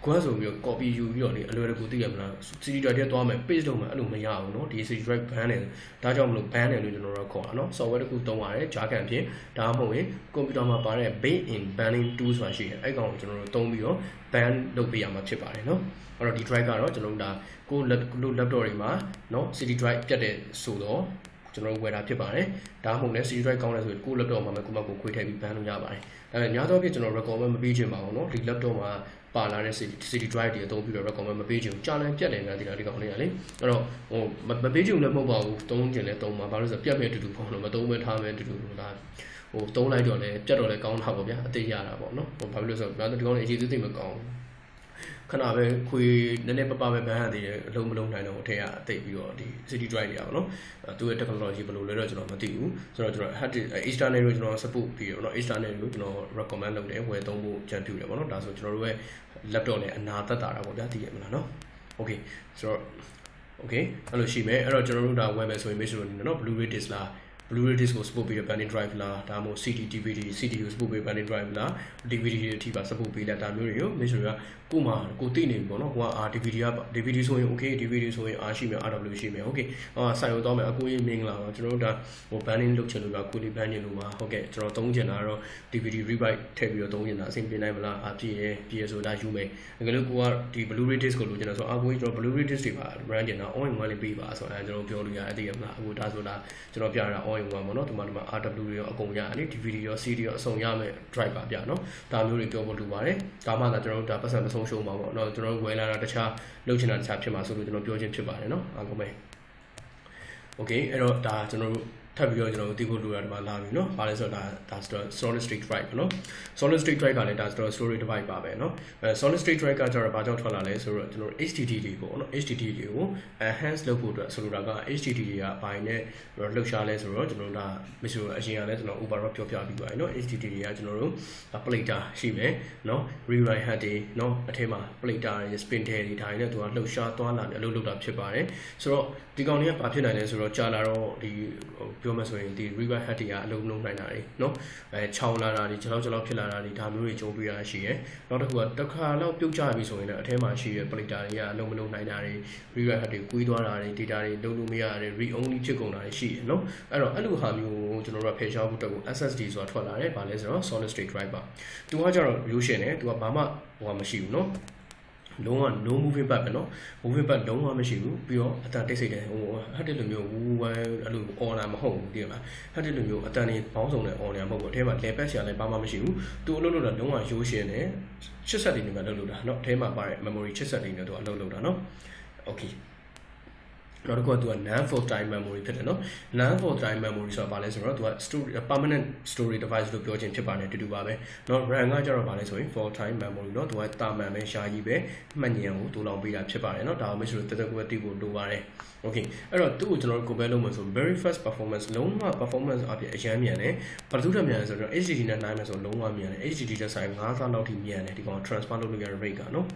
ကွာဆိုပြီးတော့ copy ယူပြီးတော့လေအလွယ်တကူသိရမလား CD drive ထဲသွားမယ် paste လုပ်မယ်အဲ့လိုမရဘူးเนาะဒီ CD drive ban တယ်ဒါကြောင့်မလို့ ban တယ်လို့ကျွန်တော်တို့ခေါ်တာเนาะ software တစ်ခုသုံးရတယ်ဂျာကန်ဖြင့်ဒါမှမဟုတ်ရင်ကွန်ပျူတာမှာပါတဲ့ built in banning tool ဆိုတာရှိတယ်အဲ့ကောင်ကိုကျွန်တော်တို့သုံးပြီးတော့ ban လုပ်ပေးရမှာဖြစ်ပါတယ်เนาะအဲ့တော့ဒီ drive ကတော့ကျွန်တော်တို့ဒါကို laptop တွေမှာเนาะ CD drive ပြတ်တဲ့ဆိုတော့ ကျွန်တော်တို့ဝယ်တာဖြစ်ပါတယ်ဒါမှမဟုတ်လည်း CD drive ကောင်းတယ်ဆိုရင်ကို laptop မှာမှကိုမကိုခွေထည့်ပြီး ban လုပ်ရပါတယ်ဒါပေမဲ့များသောအားဖြင့်ကျွန်တော် recommend မပေးချင်ပါဘူးเนาะဒီ laptop မှာပါလာတဲ့ CD drive တွေအသုံးပြုတော့ recommend မပေးချင်ဘူးကြာလန်ပြတ်တယ်များဒီလားဒီကောင်လေးကလေအဲ့တော့ဟိုမပေးချင်ဘူးလည်းမဟုတ်ပါဘူးသုံးချင်လည်းသုံးပါဘာလို့လဲဆိုပြတ်မဲ့အတူတူပေါ့နော်မသုံးမဲ့ထားမဲ့အတူတူလားဟိုသုံးလိုက်တော့လည်းပြတ်တော့လည်းကောင်းတာပေါ့ဗျာအသိရတာပေါ့နော်ဟိုဘာလို့လဲဆိုတော့ဒီကောင်လေးအရေးသေးသေးမကောင်း ခဏပဲခွေနည်းနည်းပပပဲဘန်းရသေးတယ်အလုံးမလုံးနိုင်တော့အထက်ကအသိပြီးတော့ဒီ city drive တွေอ่ะဗောနော်သူရဲ့ technology ဘယ်လိုလဲတော့ကျွန်တော်မသိဘူးဆိုတော့ကျွန်တော် hard external ကိုကျွန်တော် support ပြီးတော့เนาะ external ကိုကျွန်တော် recommend လုပ်တယ်ဝယ်သုံးဖို့ကြံပြုတယ်ဗောနော်ဒါဆိုကျွန်တော်တို့ရဲ့ laptop နဲ့အနာသက်တာတာပေါ့ဗျာသိရမလားเนาะ okay ဆိုတော့ okay အဲ့လိုရှိမယ်အဲ့တော့ကျွန်တော်တို့ဒါဝယ်မယ်ဆိုရင် make sure နေနော် Blu-ray disc လား Blu-ray disc ကို support ပေးတဲ့ pending drive လားဒါမှမဟုတ် CD DVD CD ကို support ပေး pending drive လား DVD တွေအထိပါ support ပေးလက်ဒါမျိုးတွေကို make sure က ကိုမှကိုသိနေပြီပေါ့နော်ကိုကအာ DVD က DVD ဆိုရင် okay DVD ဆိုရင်အားရှိမယ် RW ရှိမယ် okay အာဆိုင်ကိုတော့မယ်အကိုကြီးမင်္ဂလာပါကျွန်တော်တို့ဒါဟို banning လုပ်ချင်လို့ပါကိုလီ ban နေလို့ပါဟုတ်ကဲ့ကျွန်တော်သုံးချင်တာကတော့ DVD rewrite ထည့်ပြီးတော့သုံးချင်တာအဆင်ပြေနိုင်မလားအပြည့်ရဲ့ပြည့်ဆိုတာယူမယ်ငကလေးကိုကဒီ Blu-ray disc ကိုလိုချင်တာဆိုအကိုကြီးကျွန်တော် Blu-ray disc တွေပါ run ချင်တာ all in one လေးပေးပါဆိုတော့အဲကျွန်တော်ပြောလို့ရတယ်သိရမလားအခုဒါဆိုတာကျွန်တော်ပြရတာ all in one ပေါ့နော်ဒီမှာဒီမှာ RW တွေရောအကုန်ရတယ် DVD ရော CD ရောအစုံရမယ် drive ပါပြနော်ဒါမျိုးတွေပြောဖို့လိုပါတယ်ဒါမှသာကျွန်တော်တို့ဒါပတ်စံမဆုံးရှုံးပါပေါ့နော်ကျွန်တော်တို့ဝယ်လာတာတခြားလုပ်ချင်တာတခြားဖြစ်မှာဆိုလို့ကျွန်တော်ပြောချင်းဖြစ်ပါတယ်နော်အားလုံးပဲ okay အဲ့တော့ဒါကျွန်တော်တို့ ထပ်ပြီးတော့ကျွန်တော်တို့သိဖို့လိုတာဒီမှာလာပြီเนาะ။ဘာလဲဆိုတော့ဒါဒါ solid state drive ပေါ့နော်။ solid state drive ကလည်းဒါဆိုတော့ storage device ပါပဲเนาะ။အဲ solid state drive ကကျတော့ဘာကြောင့်ထွက်လာလဲဆိုတော့ကျွန်တော်တို့ HDD တွေပေါ့နော် HDD တွေကို enhance လုပ်ဖို့အတွက်ဆိုလိုတာက HDD တွေကဘာနဲ့လှုပ်ရှားလဲဆိုတော့ကျွန်တော်တို့ဒါမရှိအရင်ကလည်းကျွန်တော် overall ပြောပြပြီးပါတယ်เนาะ HDD တွေကကျွန်တော်တို့ plater ရှိမယ်เนาะ rewrite head တွေเนาะအထက်မှာ plater တွေ spin tail တွေဒါတွေနဲ့သူကလှုပ်ရှားသွားလာတယ်အလုပ်လုပ်တာဖြစ်ပါတယ်ဆိုတော့ဒီကောင်တွေကဘာဖြစ်နိုင်လဲဆိုတော့ကြာလာတော့ဒီ ပြောမှဆိုရင်ဒီ rewrite head တွေကအလုံးလုံးနိုင်တာတွေเนาะအဲချောင်းလာတာတွေကျွန်တော်ကျွန်တော်ဖြစ်လာတာတွေဒါမျိုးတွေကြုံတွေ့ရရှိရယ်နောက်တစ်ခုကတစ်ခါတော့ပြုတ်ကျပြီဆိုရင်လည်းအထက်မှာရှိရ plater တွေကအလုံးမလုံးနိုင်တာတွေ rewrite head တွေကွေးသွားတာတွေ data တွေလုံးလို့မရတာတွေ read only ဖြစ်ကုန်တာတွေရှိရယ်เนาะအဲ့တော့အဲ့လိုဟာမျိုးကိုကျွန်တော်တို့ကဖယ်ရှားဖို့အတွက်ကို SSD ဆိုတာထွက်လာတယ်ဗာလဲဆိုတော့ solid state drive ပါသူကကြတော့ view ရှင်တယ်သူကဘာမှဟိုမရှိဘူးเนาะ လုံးဝ no moving back ပဲเนาะ moving back လုံးဝမရှိဘူးပြီးတော့အတန်တိတ်ဆိတ်တယ်ဟိုဟတ်တဲ့လိုမျိုးဝူဝိုင်းအဲ့လို on လာမဟုတ်ဘူးဒီမှာဟတ်တဲ့လိုမျိုးအတန်နေဘောင်းဆောင်တဲ့ on လာမဟုတ်ဘူးအထဲမှာ level ဆရာလည်းဘာမှမရှိဘူးသူအလုပ်လုပ်တာလုံးဝရိုးရှင်းတယ်ချစ်ဆက်တွေနဲ့ပဲလုပ်လို့တာเนาะအထဲမှာပါတဲ့ memory ချစ်ဆက်တွေနဲ့သူအလုပ်လုပ်တာเนาะ okay နောက်တစ်ခုကသူက non for time memory ဖြစ်တယ်နော် non for time memory ဆိုတာဘာလဲဆိုတော့သူက story permanent story device လို့ပြောခြင်းဖြစ်ပါတယ်တူတူပါပဲเนาะ RAM ကကြတော့ဘာလဲဆိုရင် for time memory เนาะသူကတာမန်ပဲရှားကြီးပဲမှတ်ဉာဏ်ကိုတူလောင်ပေးတာဖြစ်ပါတယ်เนาะဒါမှမဟုတ်တသက်ကွယ်တိဖို့လိုပါတယ် okay အဲ့တော့သူ့ကိုကျွန်တော်တို့ compare လုပ်မှဆို very first performance လုံးဝ performance အပြင်အရန်မြန်တယ်ဘာလို့ထမြန်လဲဆိုတော့ HDD နဲ့နိုင်မယ်ဆိုလုံးဝမြန်တယ် HDD တက်ဆိုင်9ဆလောက်ထိမြန်တယ်ဒီကောင် transfer လုပ်လို့ရတဲ့ rate ကနော်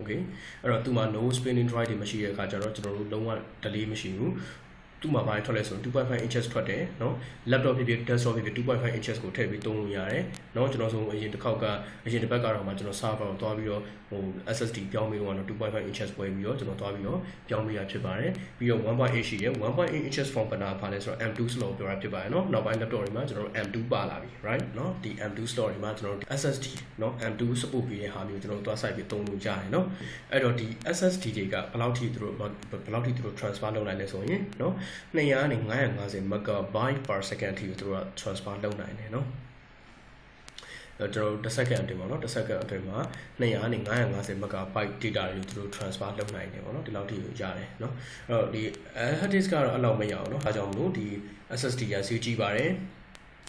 okay အဲ့တော့သူမှာ no spinning drive တွေမရှိတဲ့အခါကျတော့ကျွန်တော်တို့လုံးဝ delay မရှိဘူး သူ့မှာဘာထွက်လဲဆိုရင်2.5 inches ထွက်တယ်နော် laptop ဖြစ်ဖြစ် desktop ဖြစ်ဖြစ်2.5 inches ကိုထည့်ပြီးသုံးလို့ရတယ်နော်ကျွန်တော်ဆိုအရင်တစ်ခေါက်ကအရင်တစ်ပတ်ကတော့မှကျွန်တော် server ကိုသွားပြီးတော့ဟို SSD ပြောင်းပြီးတော့2.5 inches ပွဲပြီးတော့ကျွန်တော်သွားပြီးတော့ပြောင်းပေးရဖြစ်ပါတယ်ပြီးတော့1.8ရှိတယ်1.8 inches form ပနာပါလဲဆိုတော့ M2 slot ပြောတာဖြစ်ပါတယ်နော်နောက်ပိုင်း laptop တွေမှာကျွန်တော် M2 ပါလာပြီ right နော်ဒီ M2 slot တွေမှာကျွန်တော် SSD နော် M2 support ပေးတဲ့ဟာမျိုးကျွန်တော်သွားဆိုင်ပြီးသုံးလို့ရတယ်နော်အဲ့တော့ဒီ SSD တွေကဘယ်လောက်ထိသူတို့ဘယ်လောက်ထိသူတို့ transfer လုပ်နိုင်လဲဆိုရင်နော်200နဲ့950 megabyte per second ထိကိုသူတို့က transfer လုပ်နိုင်တယ်နော်ကျွန်တော်တို့တစ်စက္ကန့်အတွင်းပေါ့နော်တစ်စက္ကန့်အတွင်းမှာ200နဲ့950 megabyte data တွေကိုသူတို့ transfer လုပ်နိုင်တယ်ပေါ့နော်ဒီလောက်ထိကိုရတယ်နော်အဲ့တော့ဒီ hard disk ကတော့အဲ့လောက်မရအောင်နော်အားကြောင့်မလို့ဒီ SSD ကဈေးကြီးပါတယ်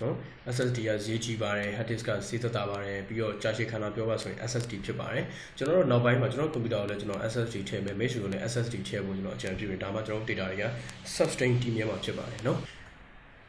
နော် SSD ကဈေးကြီးပါတယ် hard disk ကဈေးသက်သာပါတယ်ပြီးတော့ကြာရှည်ခန္ဓာပြောပါဆိုရင် SSD ဖြစ်ပါတယ်ကျွန်တော်တို့နောက်ပိုင်းမှာကျွန်တော်ကွန်ပျူတာကိုလည်းကျွန်တော် SSD ထည့်မယ် make sure ကိုလည်း SSD ထည့်ဖို့ကျွန်တော်အကြံပြုတယ်ဒါမှကျွန်တော် data တွေက sustain တည်မြဲမှာဖြစ်ပါတယ်နော်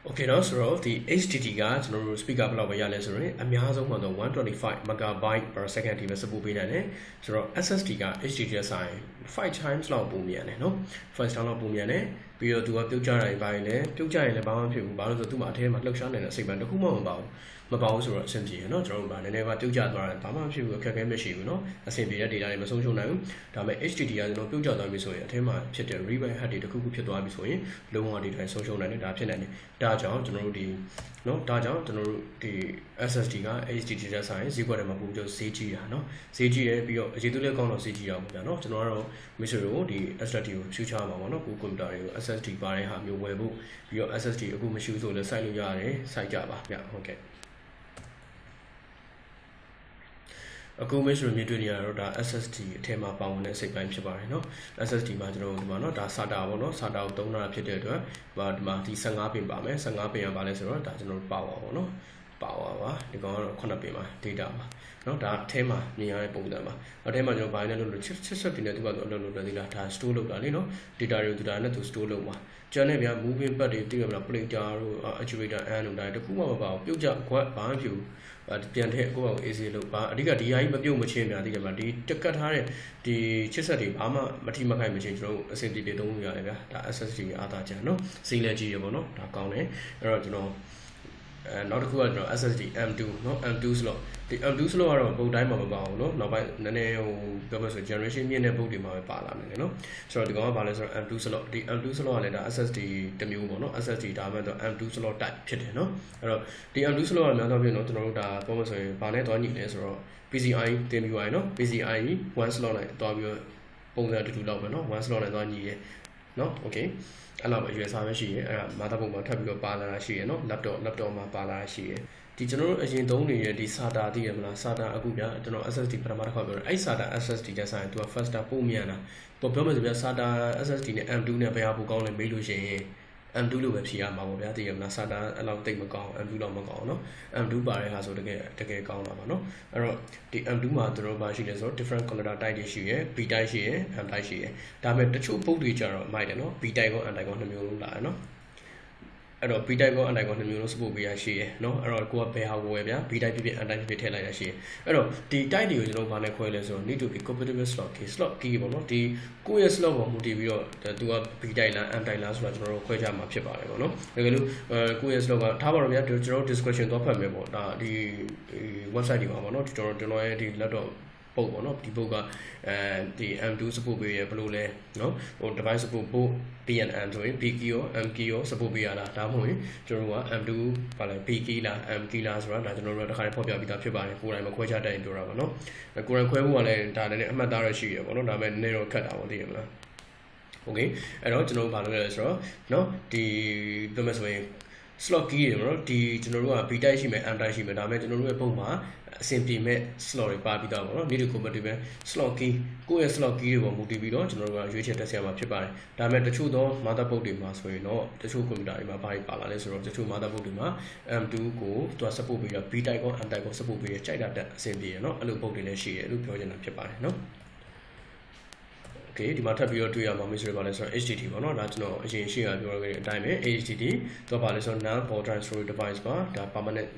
Okay เนาะဆိုတော့ဒီ HDD ကကျွန်တော်တို့ speaker ဘယ်လောက်ပဲရလဲဆိုရင်အများဆုံးမှာတော့125 megabyte per second ထိပဲ support ပေးနိုင်တယ်ဆိုတော့ SSD က HDD ရဲ့ဆိုင်5 times လောက်ပုံမြန်တယ်เนาะ5 times လောက်ပုံမြန်တယ်ပြီးတော့သူကပြုတ်ကျတာတွေပိုင်းလဲပြုတ်ကျရင်လည်းဘာမှမဖြစ်ဘူးဘာလို့ဆိုတော့သူ့မှာအထဲမှာလှုပ်ရှားနေတဲ့အစိပ်ပိုင်းတစ်ခုမှမပါဘူး မပါဘူးဆိုတော့အဆင်ပြေရနော်ကျွန်တော်တို့ကနည်းနည်းပါပြုတ်ကျသွားတယ်ဘာမှမဖြစ်ဘူးအခက်အခဲမရှိဘူးနော်အဆင်ပြေတဲ့ data တွေမဆုံးရှုံးနိုင်ဘူးဒါပေမဲ့ HDD ကကျွန်တော်ပြုတ်ကျသွားပြီဆိုရင်အထဲမှာဖြစ်တဲ့ rebind hack တွေတခုခုဖြစ်သွားပြီဆိုရင်လုံးဝ data ဆုံးရှုံးနိုင်တယ်ဒါဖြစ်နိုင်တယ်ဒါကြောင့်ကျွန်တော်တို့ဒီနော်ဒါကြောင့်ကျွန်တော်တို့ဒီ SSD က HDD တဲ့ဆိုင်ဈေးကွက်ထဲမှာပုံပြီးတော့ဈေးကြီးတာနော်ဈေးကြီးတယ်ပြီးတော့အရေးသူလည်းကောင်းတော့ဈေးကြီးတာပေါ့ဗျာနော်ကျွန်တော်ကတော့ Mixer ကိုဒီ SSD ကို future မှာပေါ့နော်ကိုကွန်ပျူတာတွေကို SSD ပါတဲ့ဟာမျိုးဝယ်ဖို့ပြီးတော့ SSD အခုမရှိဘူးဆိုလည်းစိုက်လို့ရတယ်စိုက်ကြပါဗျာဟုတ်ကဲ့ အခု mesh မြင်တွေ့နေရတော့ဒါ SSD အထက်မှာပါဝင်တဲ့စိတ်ပိုင်းဖြစ်ပါတယ်เนาะ SSD မှာကျွန်တော်တို့ဒီမှာเนาะဒါ SATA ပေါ့เนาะ SATA ကိုသုံးတာဖြစ်တဲ့အတွက်ဒီမှာဒီ15ပင်ပါမယ်15ပင်ကပါလဲဆိုတော့ဒါကျွန်တော်တို့ power ပေါ့เนาะ power ပါဒီကောင်ကတော့9ပင်ပါ data ပါเนาะဒါအထဲမှာမြင်ရတဲ့ပုံစံပါအထဲမှာကျွန်တော်ဘာလဲလို့လို့ချစ်ချစ်ဆက်ပြီးနေသူကတော့အလုပ်လုပ်တယ်ဒီလားဒါ store လုပ်တာလေเนาะ data တွေကို data နဲ့သူ store လုပ်မှာ ကျန်တဲ့ဗျာ moving pad တွေတိရမလား plater တို့ actuator and တို့ဒါတခုမှမပါဘူးပြုတ်ကြအကွက်ဘာမှမဖြစ်ဘူးပြန်ထည့်ကိုယ့်ဘာကို AC လို့ဘာအဓိကဒီဟာကြီးမပြုတ်မချင်းများတိရမလားဒီတက်ကတ်ထားတဲ့ဒီချစ်ဆက်တွေဘာမှမထိမခိုက်မချင်းကျွန်တော်အဆင်ပြေပြေသုံးလို့ရတယ်ဗျာဒါ accessory အားသာချင်နော်စီလန်ကြီးရပေါ့နော်ဒါကောင်းတယ်အဲ့တော့ကျွန်တော် အဲနောက်တစ်ခုကကျွန်တော် SSD M2 เนาะ M2 slot ဒီ M2 slot ကတော့ပုံတိုင်းမှာမပါဘူးเนาะနောက်ပိုင်းနည်းနည်းဟိုပြောမဆို generation မြင့်တဲ့ပုံတွေမှာပဲပါလာနေတယ်เนาะဆိုတော့ဒီကောင်ကဘာလဲဆိုတော့ M2 slot ဒီ M2 slot ကလည်းဒါ SSD တစ်မျိုးပေါ့เนาะ SSD ဒါမှမဟုတ် M2 slot type ဖြစ်တယ်เนาะအဲ့တော့ဒီ M2 slot ကများသောအားဖြင့်เนาะကျွန်တော်တို့ဒါပြောမဆိုရင်ဘာနဲ့တွားညှိလဲဆိုတော့ PCI တင် UI เนาะ PCI 1 slot နဲ့တွားပြီးတော့ပုံစံတူတူလောက်ပဲเนาะ1 slot နဲ့တွားညှိရဲ နော် okay အဲ့လောက်အရွယ်စားပဲရှိရယ်အဲ့ဒါမာတာပုံမှာထပ်ပြီးတော့ပါလာတာရှိရယ်နော် laptop laptop မှာပါလာတာရှိရယ်ဒီကျွန်တော်တို့အရင်သုံးနေတဲ့ဒီ SATA သိရမလား SATA အခုဗျာကျွန်တော် SSD ပထမတစ်ခါပြောတယ်အဲ့ SATA SSD တက်ဆိုင်သူက faster ပို့မြန်တာသူပြောမယ်ဆိုဗျာ SATA SSD နဲ့ M2 နဲ့ဘယ်ဟာပိုကောင်းလဲမေးလို့ရှိရင် M2 လို့ပဲဖြေရမှာပေါ့ဗျာသိရမလား SATA အဲ့လောက်တိတ်မကောင်း M2 လောက်မကောင်းเนาะ M2 ပါတဲ့ဟာဆိုတကယ်တကယ်ကောင်းတာပါเนาะအဲ့တော့ဒီ M2 မှာတို့ဘာရှိလဲဆိုတော့ different color type တွေရှိရယ် B type ရှိရယ် M type ရှိရယ်ဒါပေမဲ့တချို့ပုတ်တွေကြတော့မိုက်တယ်เนาะ B type ကော M type ကောနှစ်မျိုးလုံးလာတယ်เนาะ အဲ့တော့ B type ကော N type ကောနှစ်မျိုးလုံး support ပေးရရှိရယ်เนาะအဲ့တော့ကိုကဘယ်ဟာကိုဝယ်ဗျာ B type ဖြစ်ဖြစ် N type ဖြစ်ဖြစ်ထည့်လိုက်ရရှိရယ်အဲ့တော့ဒီ type တွေကိုကျွန်တော်ဘာနဲ့ခွဲလဲဆိုတော့ need to be compatible slot key slot key ပေါ့เนาะဒီကိုယ့်ရဲ့ slot ပေါ်မူတည်ပြီးတော့သူက B type လား N type လားဆိုတာကျွန်တော်တို့ခွဲခြားမှာဖြစ်ပါတယ်ပေါ့เนาะတကယ်လို့အဲကိုယ့်ရဲ့ slot ကထားပါတော့ဗျာကျွန်တော်တို့ description တော့ဖတ်မယ်ပေါ့ဒါဒီ website ဒီမှာပေါ့เนาะကျွန်တော်ကျွန်တော်ရဲ့ဒီ laptop ပုတ်ပေါ့နော်ဒီပုတ်ကအဲဒီ M2 support ပေးရဘယ်လိုလဲနော်ဟို device support ပို့ PNM ဆိုရင် PK ရော MK ရော support ပေးရတာဒါမှမဟုတ်ရင်ကျွန်တော်တို့က M2 ပါလဲ PK လား MK လားဆိုတာဒါကျွန်တော်တို့ကတစ်ခါလေးဖော်ပြပြီးသားဖြစ်ပါတယ်ကိုယ်တိုင်မခွဲခြားတတ်ရင်ပြောတာပါနော်ကိုယ်တိုင်ခွဲဖို့ကလည်းဒါလည်းအမှတ်သားရရှိရပေါ့နော်ဒါပေမဲ့နည်းနည်းတော့ခက်တာပေါ့သိရမလားโอเคအဲ့တော့ကျွန်တော်ဘာလုပ်လဲဆိုတော့เนาะဒီပြောမယ်ဆိုရင် slot key တွေနော်ဒီကျွန်တော်တို့က B type ရှိမယ် M type ရှိမယ်ဒါပေမဲ့ကျွန်တော်တို့ရဲ့ပုံမှာ အဆင်ပြေမဲ့ slot တွေပါပြီးသားပေါ့နော် need to compatible slot key ကိုယ့်ရဲ့ slot key တွေပေါ်မူတည်ပြီးတော့ကျွန်တော်တို့ကရွေးချယ်တက်ဆက်ရမှာဖြစ်ပါတယ်ဒါပေမဲ့တချို့သော motherboard တွေမှာဆိုရင်တော့တချို့ computer တွေမှာဘာတွေပါလာလဲဆိုတော့တချို့ motherboard တွေမှာ M2 ကိုသူက support ပြီးတော့ B type ကော M type ကို support ပြီးရကြိုက်တာတက်အဆင်ပြေရနော်အဲ့လိုပုံတွေလည်းရှိရလို့ပြောချင်တာဖြစ်ပါတယ်နော် okay ဒီမှာထပ်ပြီးတော့တွေ့ရမှာ means ဘာလဲဆိုတော့ HDD ပေါ့နော်ဒါကျွန်တော်အရင်ရှေ့ကပြောခဲ့တဲ့အတိုင်းပဲ HDD တော့ဘာလဲဆိုတော့ non volatile storage device ပါဒါ permanent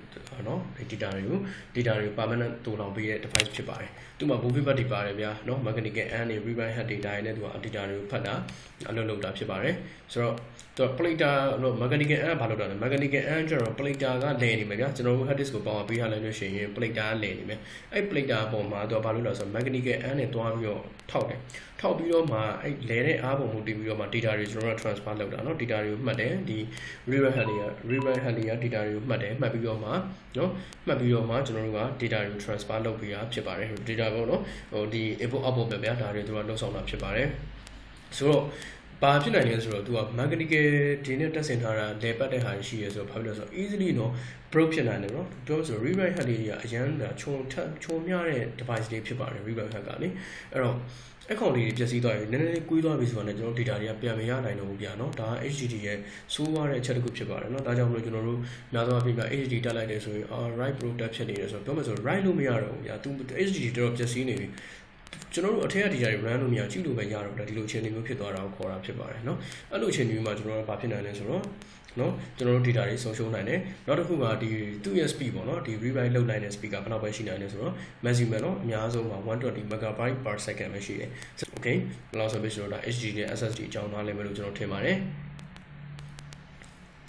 နော် data တွေကို data တွေ permanent တူလောင်ပေးတဲ့ device ဖြစ်ပါတယ်သူမှာ buffet buffer တွေပါတယ်ဗျာနော် mechanical and rewind head data တွေနဲ့သူက data တွေကိုဖတ်တာအလုပ်လုပ်တာဖြစ်ပါတယ်ဆိုတော့ သူက plater လို့ mechanical and ဘာလုပ်တာလဲ mechanical and ကျတော့ plater ကလဲနေမယ်ဗျာကျွန်တော်တို့ hard disk ကိုပေါအောင်ပေးထားလိုက်လို့ရှိရင် plater ကလဲနေမယ်အဲ့ plater အပေါ်မှာသူကဘာလုပ်လဲဆိုတော့ mechanical and နဲ့တွားပြီးတော့ထောက်တယ်ထောက်ပြီးတော့မှအဲ့လဲတဲ့အားပုံမူတည်ပြီးတော့မှ data တွေကျွန်တော်တို့ transfer လုပ်တာเนาะ data တွေကိုမှတ်တယ်ဒီ rewind head တွေက rewind head တွေက data တွေကိုမှတ်တယ်မှတ်ပြီးတော့မှเนาะမှတ်ပြီးတော့မှကျွန်တော်တို့က data တွေကို transfer လုပ်ပေးရဖြစ်ပါတယ် data ပေါ့နော်ဟိုဒီ input output ပဲဗျာဒါတွေတို့ကလုံဆောင်တာဖြစ်ပါတယ်ဆိုတော့ ဘာဖြစ်နိုင်လဲဆိုတော့ तू က mechanical ဒီနဲ့တက်ဆင်ထားတာလေပတ်တဲ့ဟာရှိရဲဆိုတော့ဘာဖြစ်လဲဆိုတော့ easily နော် broke ဖြစ်နိုင်တယ်နော်ပြောဆို rewrite head တွေကအရန်ခြုံထက်ခြုံမြတဲ့ device တွေဖြစ်ပါတယ် rewrite head ကလေအဲ့တော့အကောင့်လေးတွေပျက်စီးသွားရင်နည်းနည်းလေးကွေးသွားပြီဆိုတော့လည်းကျွန်တော် data တွေကပြန်မရနိုင်တော့ဘူးဗျာနော်ဒါက HDD ရဲ့စိုးရတဲ့အချက်တစ်ခုဖြစ်ပါတယ်နော်ဒါကြောင့်မလို့ကျွန်တော်တို့များသောအားဖြင့်က HDD တက်လိုက်တယ်ဆိုရင် ah write pro တက်ဖြစ်နေတယ်ဆိုတော့ပြောမယ်ဆို write လို့မရတော့ဘူးဗျာသူ HDD တော့ပျက်စီးနေပြီ ကျွန်တော်တို့အထက်က data တွေ run လို့မရကြည့်လို့ပဲရတော့တယ်ဒီလိုအခြေအနေမျိုးဖြစ်သွားတာကိုခေါ်တာဖြစ်ပါတယ်เนาะအဲ့လိုအခြေအနေမျိုးမှာကျွန်တော်တို့ဘာဖြစ်နိုင်လဲဆိုတော့เนาะကျွန်တော်တို့ data တွေဆုံးရှုံးနိုင်တယ်နောက်တစ်ခုကဒီသူ့ရဲ့ speed ပေါ့เนาะဒီ rewrite လုပ်နိုင်တဲ့ speed ကဘယ်လောက်ပဲရှိနိုင်လဲဆိုတော့ maximum เนาะအများဆုံးက120 megabyte per second ပဲရှိတယ် okay ဘယ်လောက်ဆိုပြီးဆိုတော့ဒါ HDD နဲ့ SSD အကြောင်းသားလိမ့်မယ်လို့ကျွန်တော်ထင်ပါတယ်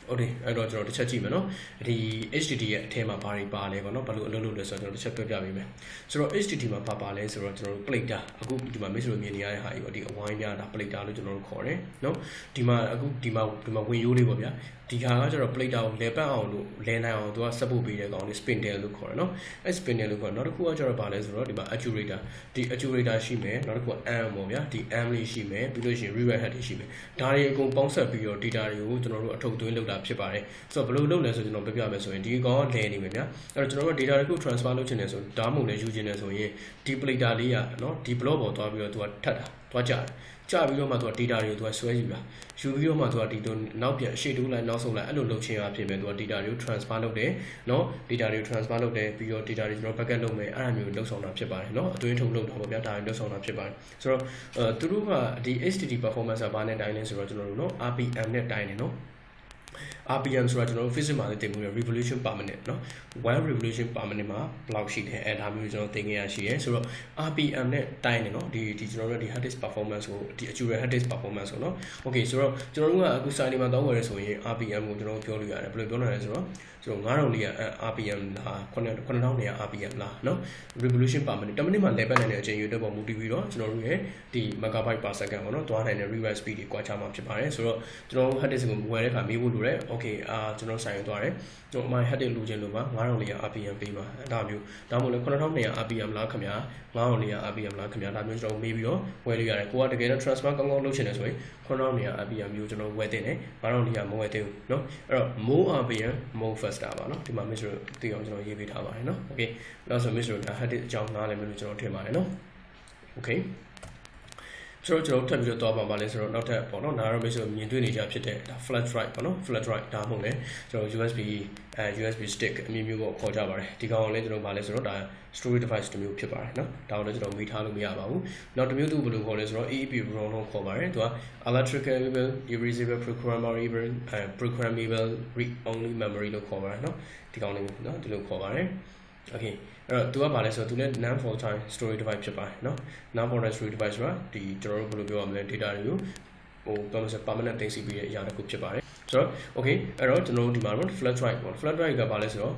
ဟုတ်တယ်အဲ့တော့ကျွန်တော်တစ်ချက်ကြည့်မယ်နော်ဒီ HDD ရဲ့အထဲမှာဘာတွေပါလဲပေါ့နော်ဘာလို့အလုပ်လုပ်လဲဆိုတော့ကျွန်တော်တစ်ချက်ပြောပြပေးမယ်ဆိုတော့ HDD မှာဘာပါလဲဆိုတော့ကျွန်တော်တို့ plate အခုဒီမှာ mix လို့မြင်နေရတဲ့ဟာကြီးပေါ့ဒီအဝိုင်းပြတာ plate လို့ကျွန်တော်တို့ခေါ်တယ်နော်ဒီမှာအခုဒီမှာဒီမှာဝင်ရိုးလေးပေါ့ဗျာဒီဟာကကျတော့ plate ကိုလဲပတ်အောင်လို့လဲနိုင်အောင်သူက support ပေးတဲ့ကောင်လေး spindle လို့ခေါ်တယ်နော်အဲ spindle လို့ခေါ်နောက်တစ်ခုကကျတော့ဗာလဲဆိုတော့ဒီမှာ actuator ဒီ actuator ရှိမယ်နောက်တစ်ခုက arm ပေါ့ဗျာဒီ arm လေးရှိမယ်ပြီးလို့ရှိရင် rivet head တွေရှိမယ်ဒါတွေအကုန်ပေါင်းဆက်ပြီးတော့ data တွေကိုကျွန်တော်တို့အထုတ်သွင်းလုပ်တာဖြစ်ပါတယ်ဆိုတော့ဘယ်လိုလုပ်လဲဆိုကျွန်တော်ပြပြမယ်ဆိုရင်ဒီကောင်ကလဲနေမယ်ဗျာအဲ့တော့ကျွန်တော်တို့ data တွေကို transfer လုပ်ချင်တယ်ဆိုဒါမှမဟုတ်လဲယူချင်တယ်ဆိုရင်ဒီ plate လေးอ่ะနော်ဒီ block ပေါ်သွားပြီးတော့သူကထပ်တာ သွားကြတယ်ကြပြီးတော့မှသူက data တွေကိုသူကဆွဲယူလာယူပြီးတော့မှသူကဒီလိုနောက်ပြန်ရှေ့တိုးလိုက်နောက်ဆုံးလိုက်အဲ့လိုလုပ်ချင်းအဖြစ်ပဲသူက data တွေကို transfer လုပ်တယ်နော် data တွေကို transfer လုပ်တယ်ပြီးတော့ data တွေကျွန်တော် backup လုပ်မယ်အဲ့ဒါမျိုးလုပ်ဆောင်တာဖြစ်ပါတယ်နော်အတွင်းထုတ်လုပ်တာပေါ့ဗျာဒါတွေလုပ်ဆောင်တာဖြစ်ပါတယ်ဆိုတော့အဲသူတို့ကဒီ HTTP performance ကဘာနဲ့တိုင်းလဲဆိုတော့ကျွန်တော်တို့နော် RPM နဲ့တိုင်းတယ်နော် RPM ဆိုတာကျွန်တော်တို့ physics မှာလည်းတင်မှုရ revolution per minute เนาะ one revolution per minute မှာဘယ်လောက်ရှိလဲအဲဒါမျိုးကျွန်တော်သင်ခဲ့ရရှိရဲဆိုတော့ RPM နဲ့တိုင်းနေเนาะဒီဒီကျွန်တော်တို့ဒီ hard disk performance ကိုဒီ actual hard disk performance ကိုเนาะ okay ဆိုတော့ကျွန်တော်တို့ကအခု site မှာတောင်းဝယ်ရဆိုရင် RPM ကိုကျွန်တော်ပြောလို့ရတယ်ဘယ်လိုပြောနိုင်လဲဆိုတော့ကျွန်တော်9000လေးက RPM လား9200 RPM လားเนาะ revolution per minute 10မိနစ်မှာလဲပတ်နိုင်တဲ့အချိန်ယူတက်ပေါ်မူတည်ပြီးတော့ကျွန်တော်တို့ရဲ့ဒီ megabyte per second ပေါ့เนาะသွားနိုင်တဲ့ read speed တွေကွာခြားမှာဖြစ်ပါတယ်ဆိုတော့ကျွန်တော် hard disk ကိုဝယ်တဲ့အခါမေးဖို့လိုတယ် okay အာကျွန်တော်ဆိုင်ရသွားတယ်ကျွန်တော်အမိုင် hard disk လိုချင်လို့ပါ9000လေးက RPM ပေးပါအဲ့ဒါမျိုးဒါမှမဟုတ်9200 RPM လားခင်ဗျာ9000လေးက RPM လားခင်ဗျာဒါမျိုးကျွန်တော်မေးပြီးတော့ဝယ်လို့ရတယ်ကိုကတကယ်တော့ transfer ကောင်းကောင်းလုပ်ချင်တယ်ဆိုရင်9200 RPM မျိုးကျွန်တော်ဝယ်တင်တယ်9000လေးကမဝယ်သေးဘူးเนาะအဲ့တော့ more RPM more faster ပါเนาะဒီမှာ Mr. သိအောင်ကျွန်တော်ရေးပေးထားပါတယ်เนาะ okay နောက်ဆို Mr. ဒါ hard disk အကြောင်းနားလည်မယ်လို့ကျွန်တော်ထင်ပါတယ်เนาะ okay ဆိုတော့ကျွန်တော်ထပ်ပြီးတော့သွားပါပါလဲဆိုတော့နောက်ထပ်ပေါ့နော်နားရမေးဆိုမြင်တွေ့နေကြဖြစ်တဲ့ဒါ flash drive ပေါ့နော် flash drive ဒါမှမဟုတ်လေကျွန်တော် USB အဲ USB stick အမျိုးမျိုးပေါ့ခေါ်ကြပါတယ်ဒီကောင်လည်းကျွန်တော်ဗာလဲဆိုတော့ဒါ storage device တစ်မျိုးဖြစ်ပါတယ်နော်ဒါကိုလည်းကျွန်တော်မေးထားလို့မရပါဘူးနောက်တစ်မျိုးသူဘယ်လိုခေါ်လဲဆိုတော့ EEP ROM လို့ခေါ်ပါတယ်သူက electrical erasable programmable programmable read only memory လို့ခေါ်ပါတယ်နော်ဒီကောင်လေးနော်ဒီလိုခေါ်ပါတယ် okay အဲ့တော့ तू ကဘာလဲဆိုတော့ तू လည်း non volatile storage device ဖြစ်ပါတယ်เนาะ non volatile storage device ဆိုတာဒီကျွန်တော်တို့ဘယ်လိုပြောရမလဲ data တွေကိုဟိုပြောလို့ဆို permanent သိမ်းဆည်းပြီးတဲ့အရာတစ်ခုဖြစ်ပါတယ်ဆိုတော့ okay အဲ့တော့ကျွန်တော်တို့ဒီမှာတော့ flash drive ပေါ့ flash drive ကဘာလဲဆိုတော့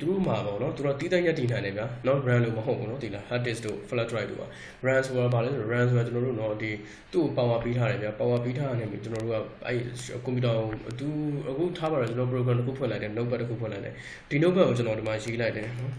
သူတို့မှာပေါ့နော်သူတို့တီးတန့်ရက်တည်နိုင်တယ်ဗျာနော် RAM လို့မဟုတ်ဘူးနော်ဒီလား hard disk တို့ flash drive တို့က RAM ဆိုတာဘာလဲဆိုတော့ RAM ဆိုတာကျွန်တော်တို့နော်ဒီသူ့ကို power ပေးထားတယ်ဗျာ power ပေးထားတယ်ကျွန်တော်တို့ကအဲ့ကွန်ပျူတာကိုသူအခုထားပါတော့ကျွန်တော် program တစ်ခုဖွင့်လိုက်တယ် notepad တစ်ခုဖွင့်လိုက်တယ်ဒီ notepad ကိုကျွန်တော်ဒီမှာရေးလိုက်တယ်နော်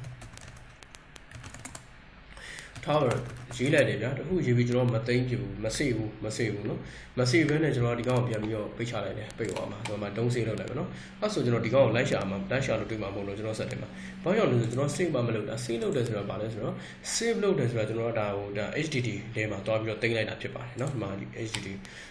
ထားတော့ရေးလိုက်တယ်ဗျာတခုရေးပြီးကျွန်တော်မသိမ့်ပြဘူးမစေဘူးမစေဘူးနော်မစေဘဲနဲ့ကျွန်တော်ဒီကောင်ကိုပြန်ပြီးတော့ပိတ်ချလိုက်တယ်ပိတ်သွားမှာဆိုတော့ဒုံးစေးလုပ်လိုက်ပဲနော်အဲ့ဆိုကျွန်တော်ဒီကောင်ကိုလိုက်ရှာမှာလိုက်ရှာလို့တွေ့မှာမဟုတ်လို့ကျွန်တော်ဆက်တယ်မှာဘာကြောင့်လဲဆိုကျွန်တော် save မမလုပ်တာ save လုပ်တယ်ဆိုတော့ဘာလဲဆိုတော့ save လုပ်တယ်ဆိုတော့ကျွန်တော်ဒါဟိုဒါ HDD ထဲမှာတွားပြီးတော့တင်လိုက်တာဖြစ်ပါတယ်နော်ဒီမှာ HDD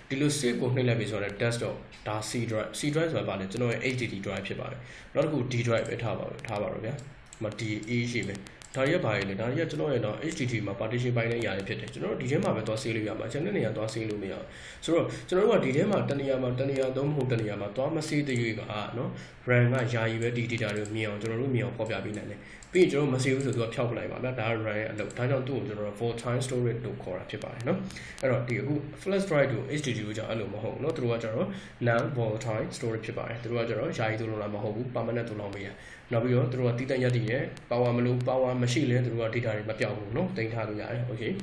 ဒီလို save ကိုနှိပ်လိုက်ပြီဆိုတော့ desktop ဒါ C drive C drive ဆိုတာဘာလဲကျွန်တော်ရဲ့ HDD drive ဖြစ်ပါတယ်နောက်တစ်ခု D drive ပဲထားပါတော့ထားပါတော့ဗျာဒီမှာ D E ရှိမယ် ဒါတွေကဘာလဲဒါတွေကကျွန်တော်ရဲ့တော့ HTTP မှာ partition ပိုင်းနဲ့ຢာရဖြစ်တယ်ကျွန်တော်တို့ဒီထဲမှာပဲသွားဆေးလို့ရမှာကျွန်တော်နေရာသွားဆေးလို့မရဘူးဆိုတော့ကျွန်တော်တို့ကဒီထဲမှာတနေရာမှာတနေရာသုံးမဟုတ်တနေရာမှာသွားမဆေးတဲ့ရွေးကနော် RAM ကຢာရီပဲဒီ data တွေမြင်အောင်ကျွန်တော်တို့မြင်အောင်ဖော်ပြပေးနိုင်တယ်ပြီးရင်ကျွန်တော်မဆေးဘူးဆိုတော့ဖျောက်ပလိုက်ပါဗျာဒါက RAM ရဲ့အလုပ်ဒါကြောင့်သူ့ကိုကျွန်တော်တို့ for time storage လို့ခေါ်တာဖြစ်ပါတယ်နော်အဲ့တော့ဒီအခု flash drive တို့ HDD ကိုကြောင့်အဲ့လိုမဟုတ်ဘူးနော်သူတို့ကကျတော့ non volatile storage ဖြစ်ပါတယ်သူတို့ကကျတော့ယာယီသူလုံးလာမဟုတ်ဘူး permanent သူလုံးမရ နောက်ပြီးတော့သူတို့ကတည်တံ့ရတည်ရဲ့ power မလို့ power မရှိလဲသူတို့က data တွေမပြောင်းဘူးနော်တင်ထားလို့ရတယ် okay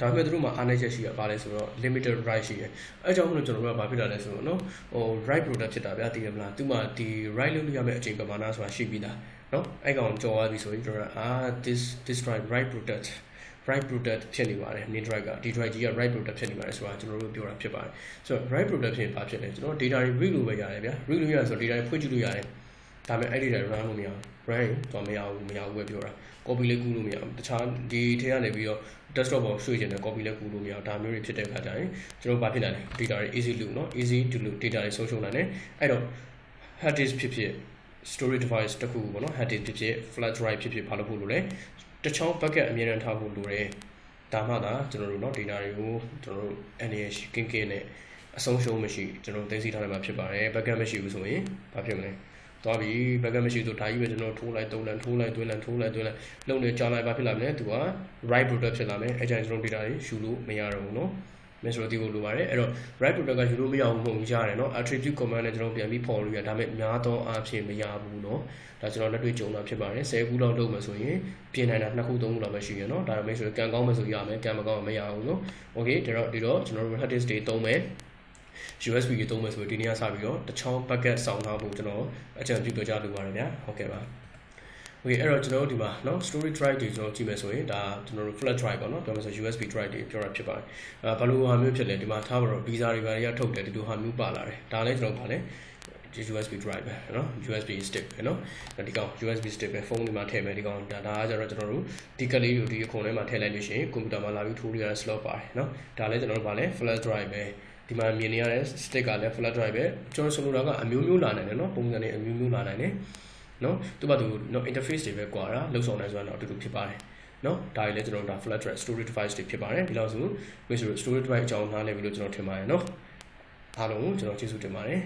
ဒါပေမဲ့သူတို့မှာအားနည်းချက်ရှိရပါလဲဆိုတော့ limited right ရှိတယ်အဲကြောင့်မလို့ကျွန်တော်တို့ကဘာဖြစ်လာလဲဆိုတော့နော်ဟို right product ဖြစ်တာဗျာသိရမလားသူမှဒီ right လုပ်လို့ရမယ့်အချိန်ပမာဏဆိုတာရှိပြီးသားနော်အဲ့ကောင်ကြော်သွားပြီဆိုရင်ကျွန်တော်ကအာ this this drive right product right product ဖြစ်နေပါတယ် main drive ကဒီ drive ကြီးက right product ဖြစ်နေပါတယ်ဆိုတာကျွန်တော်တို့ပြောတာဖြစ်ပါတယ်ဆိုတော့ right product ဖြစ်ရင်ဘာဖြစ်လဲကျွန်တော် data တွေ read လို့ပဲရတယ်ဗျာ read လို့ရဆိုတော့ data တွေဖွင့်ကြည့်လို့ရတယ် ဒါပေမဲ့အဲ့ဒီ data run လို့မရဘူး run တော့မရဘူးမရဘူးပဲပြောတာ copy လေးကူးလို့မရဘူးတခြားဒီထဲကနေပြီးတော့ desktop ပေါ်ရွှေ့ချင်တယ် copy လေးကူးလို့မရဘူးဒါမျိုးတွေဖြစ်တဲ့အခါကျရင်ကျွန်တော်ဘာဖြစ်နိုင်လဲ data တွေ easy လို့เนาะ easy to load data တွေဆုံးရှုံးနိုင်တယ်အဲ့တော့ hard disk ဖြစ်ဖြစ် storage device တစ်ခုပေါ့နော် hard disk ဖြစ်ဖြစ် flash drive ဖြစ်ဖြစ်ဘာလို့ဖို့လို့လဲတခြား bucket အမြဲတမ်းထားဖို့လိုတယ်ဒါမှသာကျွန်တော်တို့เนาะ data တွေကိုကျွန်တော်တို့ NAS ကင်းကင်းနဲ့အဆုံးရှုံးမရှိကျွန်တော်တို့သိသိထားနိုင်မှာဖြစ်ပါတယ် bucket မရှိဘူးဆိုရင်ဘာဖြစ်မလဲ သွားပြီ backup မရှိဆိုဒါကြီးပဲကျွန်တော်ထိုးလိုက်တုံးလိုက်ထိုးလိုက်သွင်းလိုက်ထိုးလိုက်သွင်းလိုက်လုံနေကြာလိုက်ဘာဖြစ်လာမလဲသူက right product ဖြစ်လာမယ်အဲကြောင့်ကျွန်တော် data တွေယူလို့မရတော့ဘူးเนาะ measure ဒီကိုလိုပါတယ်အဲ့တော့ right product ကယူလို့မရဘူးမဟုတ်ဘူးရတယ်เนาะ attribute command နဲ့ကျွန်တော်ပြန်ပြီးဖော်လို့ရဒါပေမဲ့များသောအားဖြင့်မရဘူးเนาะဒါကျွန်တော်လက်တွေ့ကြုံတာဖြစ်ပါတယ်10ခုလောက်လုပ်မယ်ဆိုရင်ပြင်နိုင်တာ2ခု3ခုလောက်ပဲရှိရเนาะဒါပေမဲ့ဆိုရင်ကံကောင်းမယ်ဆိုရမယ်ကံမကောင်းမရဘူးเนาะ okay ဒါတော့ဒီတော့ကျွန်တော်တို့ hard disk တွေသုံးမယ် USB ကိုသုံးမယ်ဆိုရင်ဒီနေ့ကစပြီးတော့တစ်ချောင်း bucket ဆောင်းထားဖို့ကျွန်တော်အကြံပြုပြောကြလိုပါတယ်ဗျာဟုတ်ကဲ့ပါ Okay အဲ့တော့ကျွန်တော်တို့ဒီမှာเนาะ storage drive တွေကျွန်တော်ကြည့်မယ်ဆိုရင်ဒါကျွန်တော်တို့ flash drive ပေါ့เนาะပြောမယ်ဆို USB drive တွေပြောတာဖြစ်ပါတယ်အဲဘယ်လိုဟာမျိုးဖြစ်လဲဒီမှာထားပါတော့ visa တွေဘာတွေကထုတ်တယ်ဒီလိုဟာမျိုးပါလာတယ်ဒါလည်းကျွန်တော်ဗာလဲ ဒီ USB drive ပဲเนาะ USB stick ပဲเนาะဒီကောင် USB stick ပဲဖုန်းတွေမှာထည့်မယ်ဒီကောင်ဒါဒါကကျတော့ကျွန်တော်တို့ဒီကလေးကိုဒီအခုံထဲမှာထည့်လိုက်လို့ရှိရင်ကွန်ပျူတာမှာလာပြီးထိုးလို့ရတဲ့ slot ပါတယ်เนาะဒါလည်းကျွန်တော်တို့ဗာလဲ flash drive ပဲ ဒီမှာမြင်နေရတဲ့ stick ကလည်း flat drive ပဲကျွန်တော်ဆိုလိုတာကအမျိုးမျိုးလာနိုင်တယ်နော်ပုံစံတွေအမျိုးမျိုးလာနိုင်တယ်နော်သူ့ဘာသူနော် interface တွေပဲကွာတာလုံဆောင်နိုင်ဆိုတာတော့အတူတူဖြစ်ပါတယ်နော်ဒါတွေလည်းကျွန်တော်ဒါ flat drive storage device တွေဖြစ်ပါတယ်ဒီလောက်ဆို storage device အကြောင်းနားလည်ပြီးလို့ကျွန်တော်ထင်ပါတယ်နော်အားလုံးကိုကျွန်တော်ကျေးဇူးတင်ပါတယ်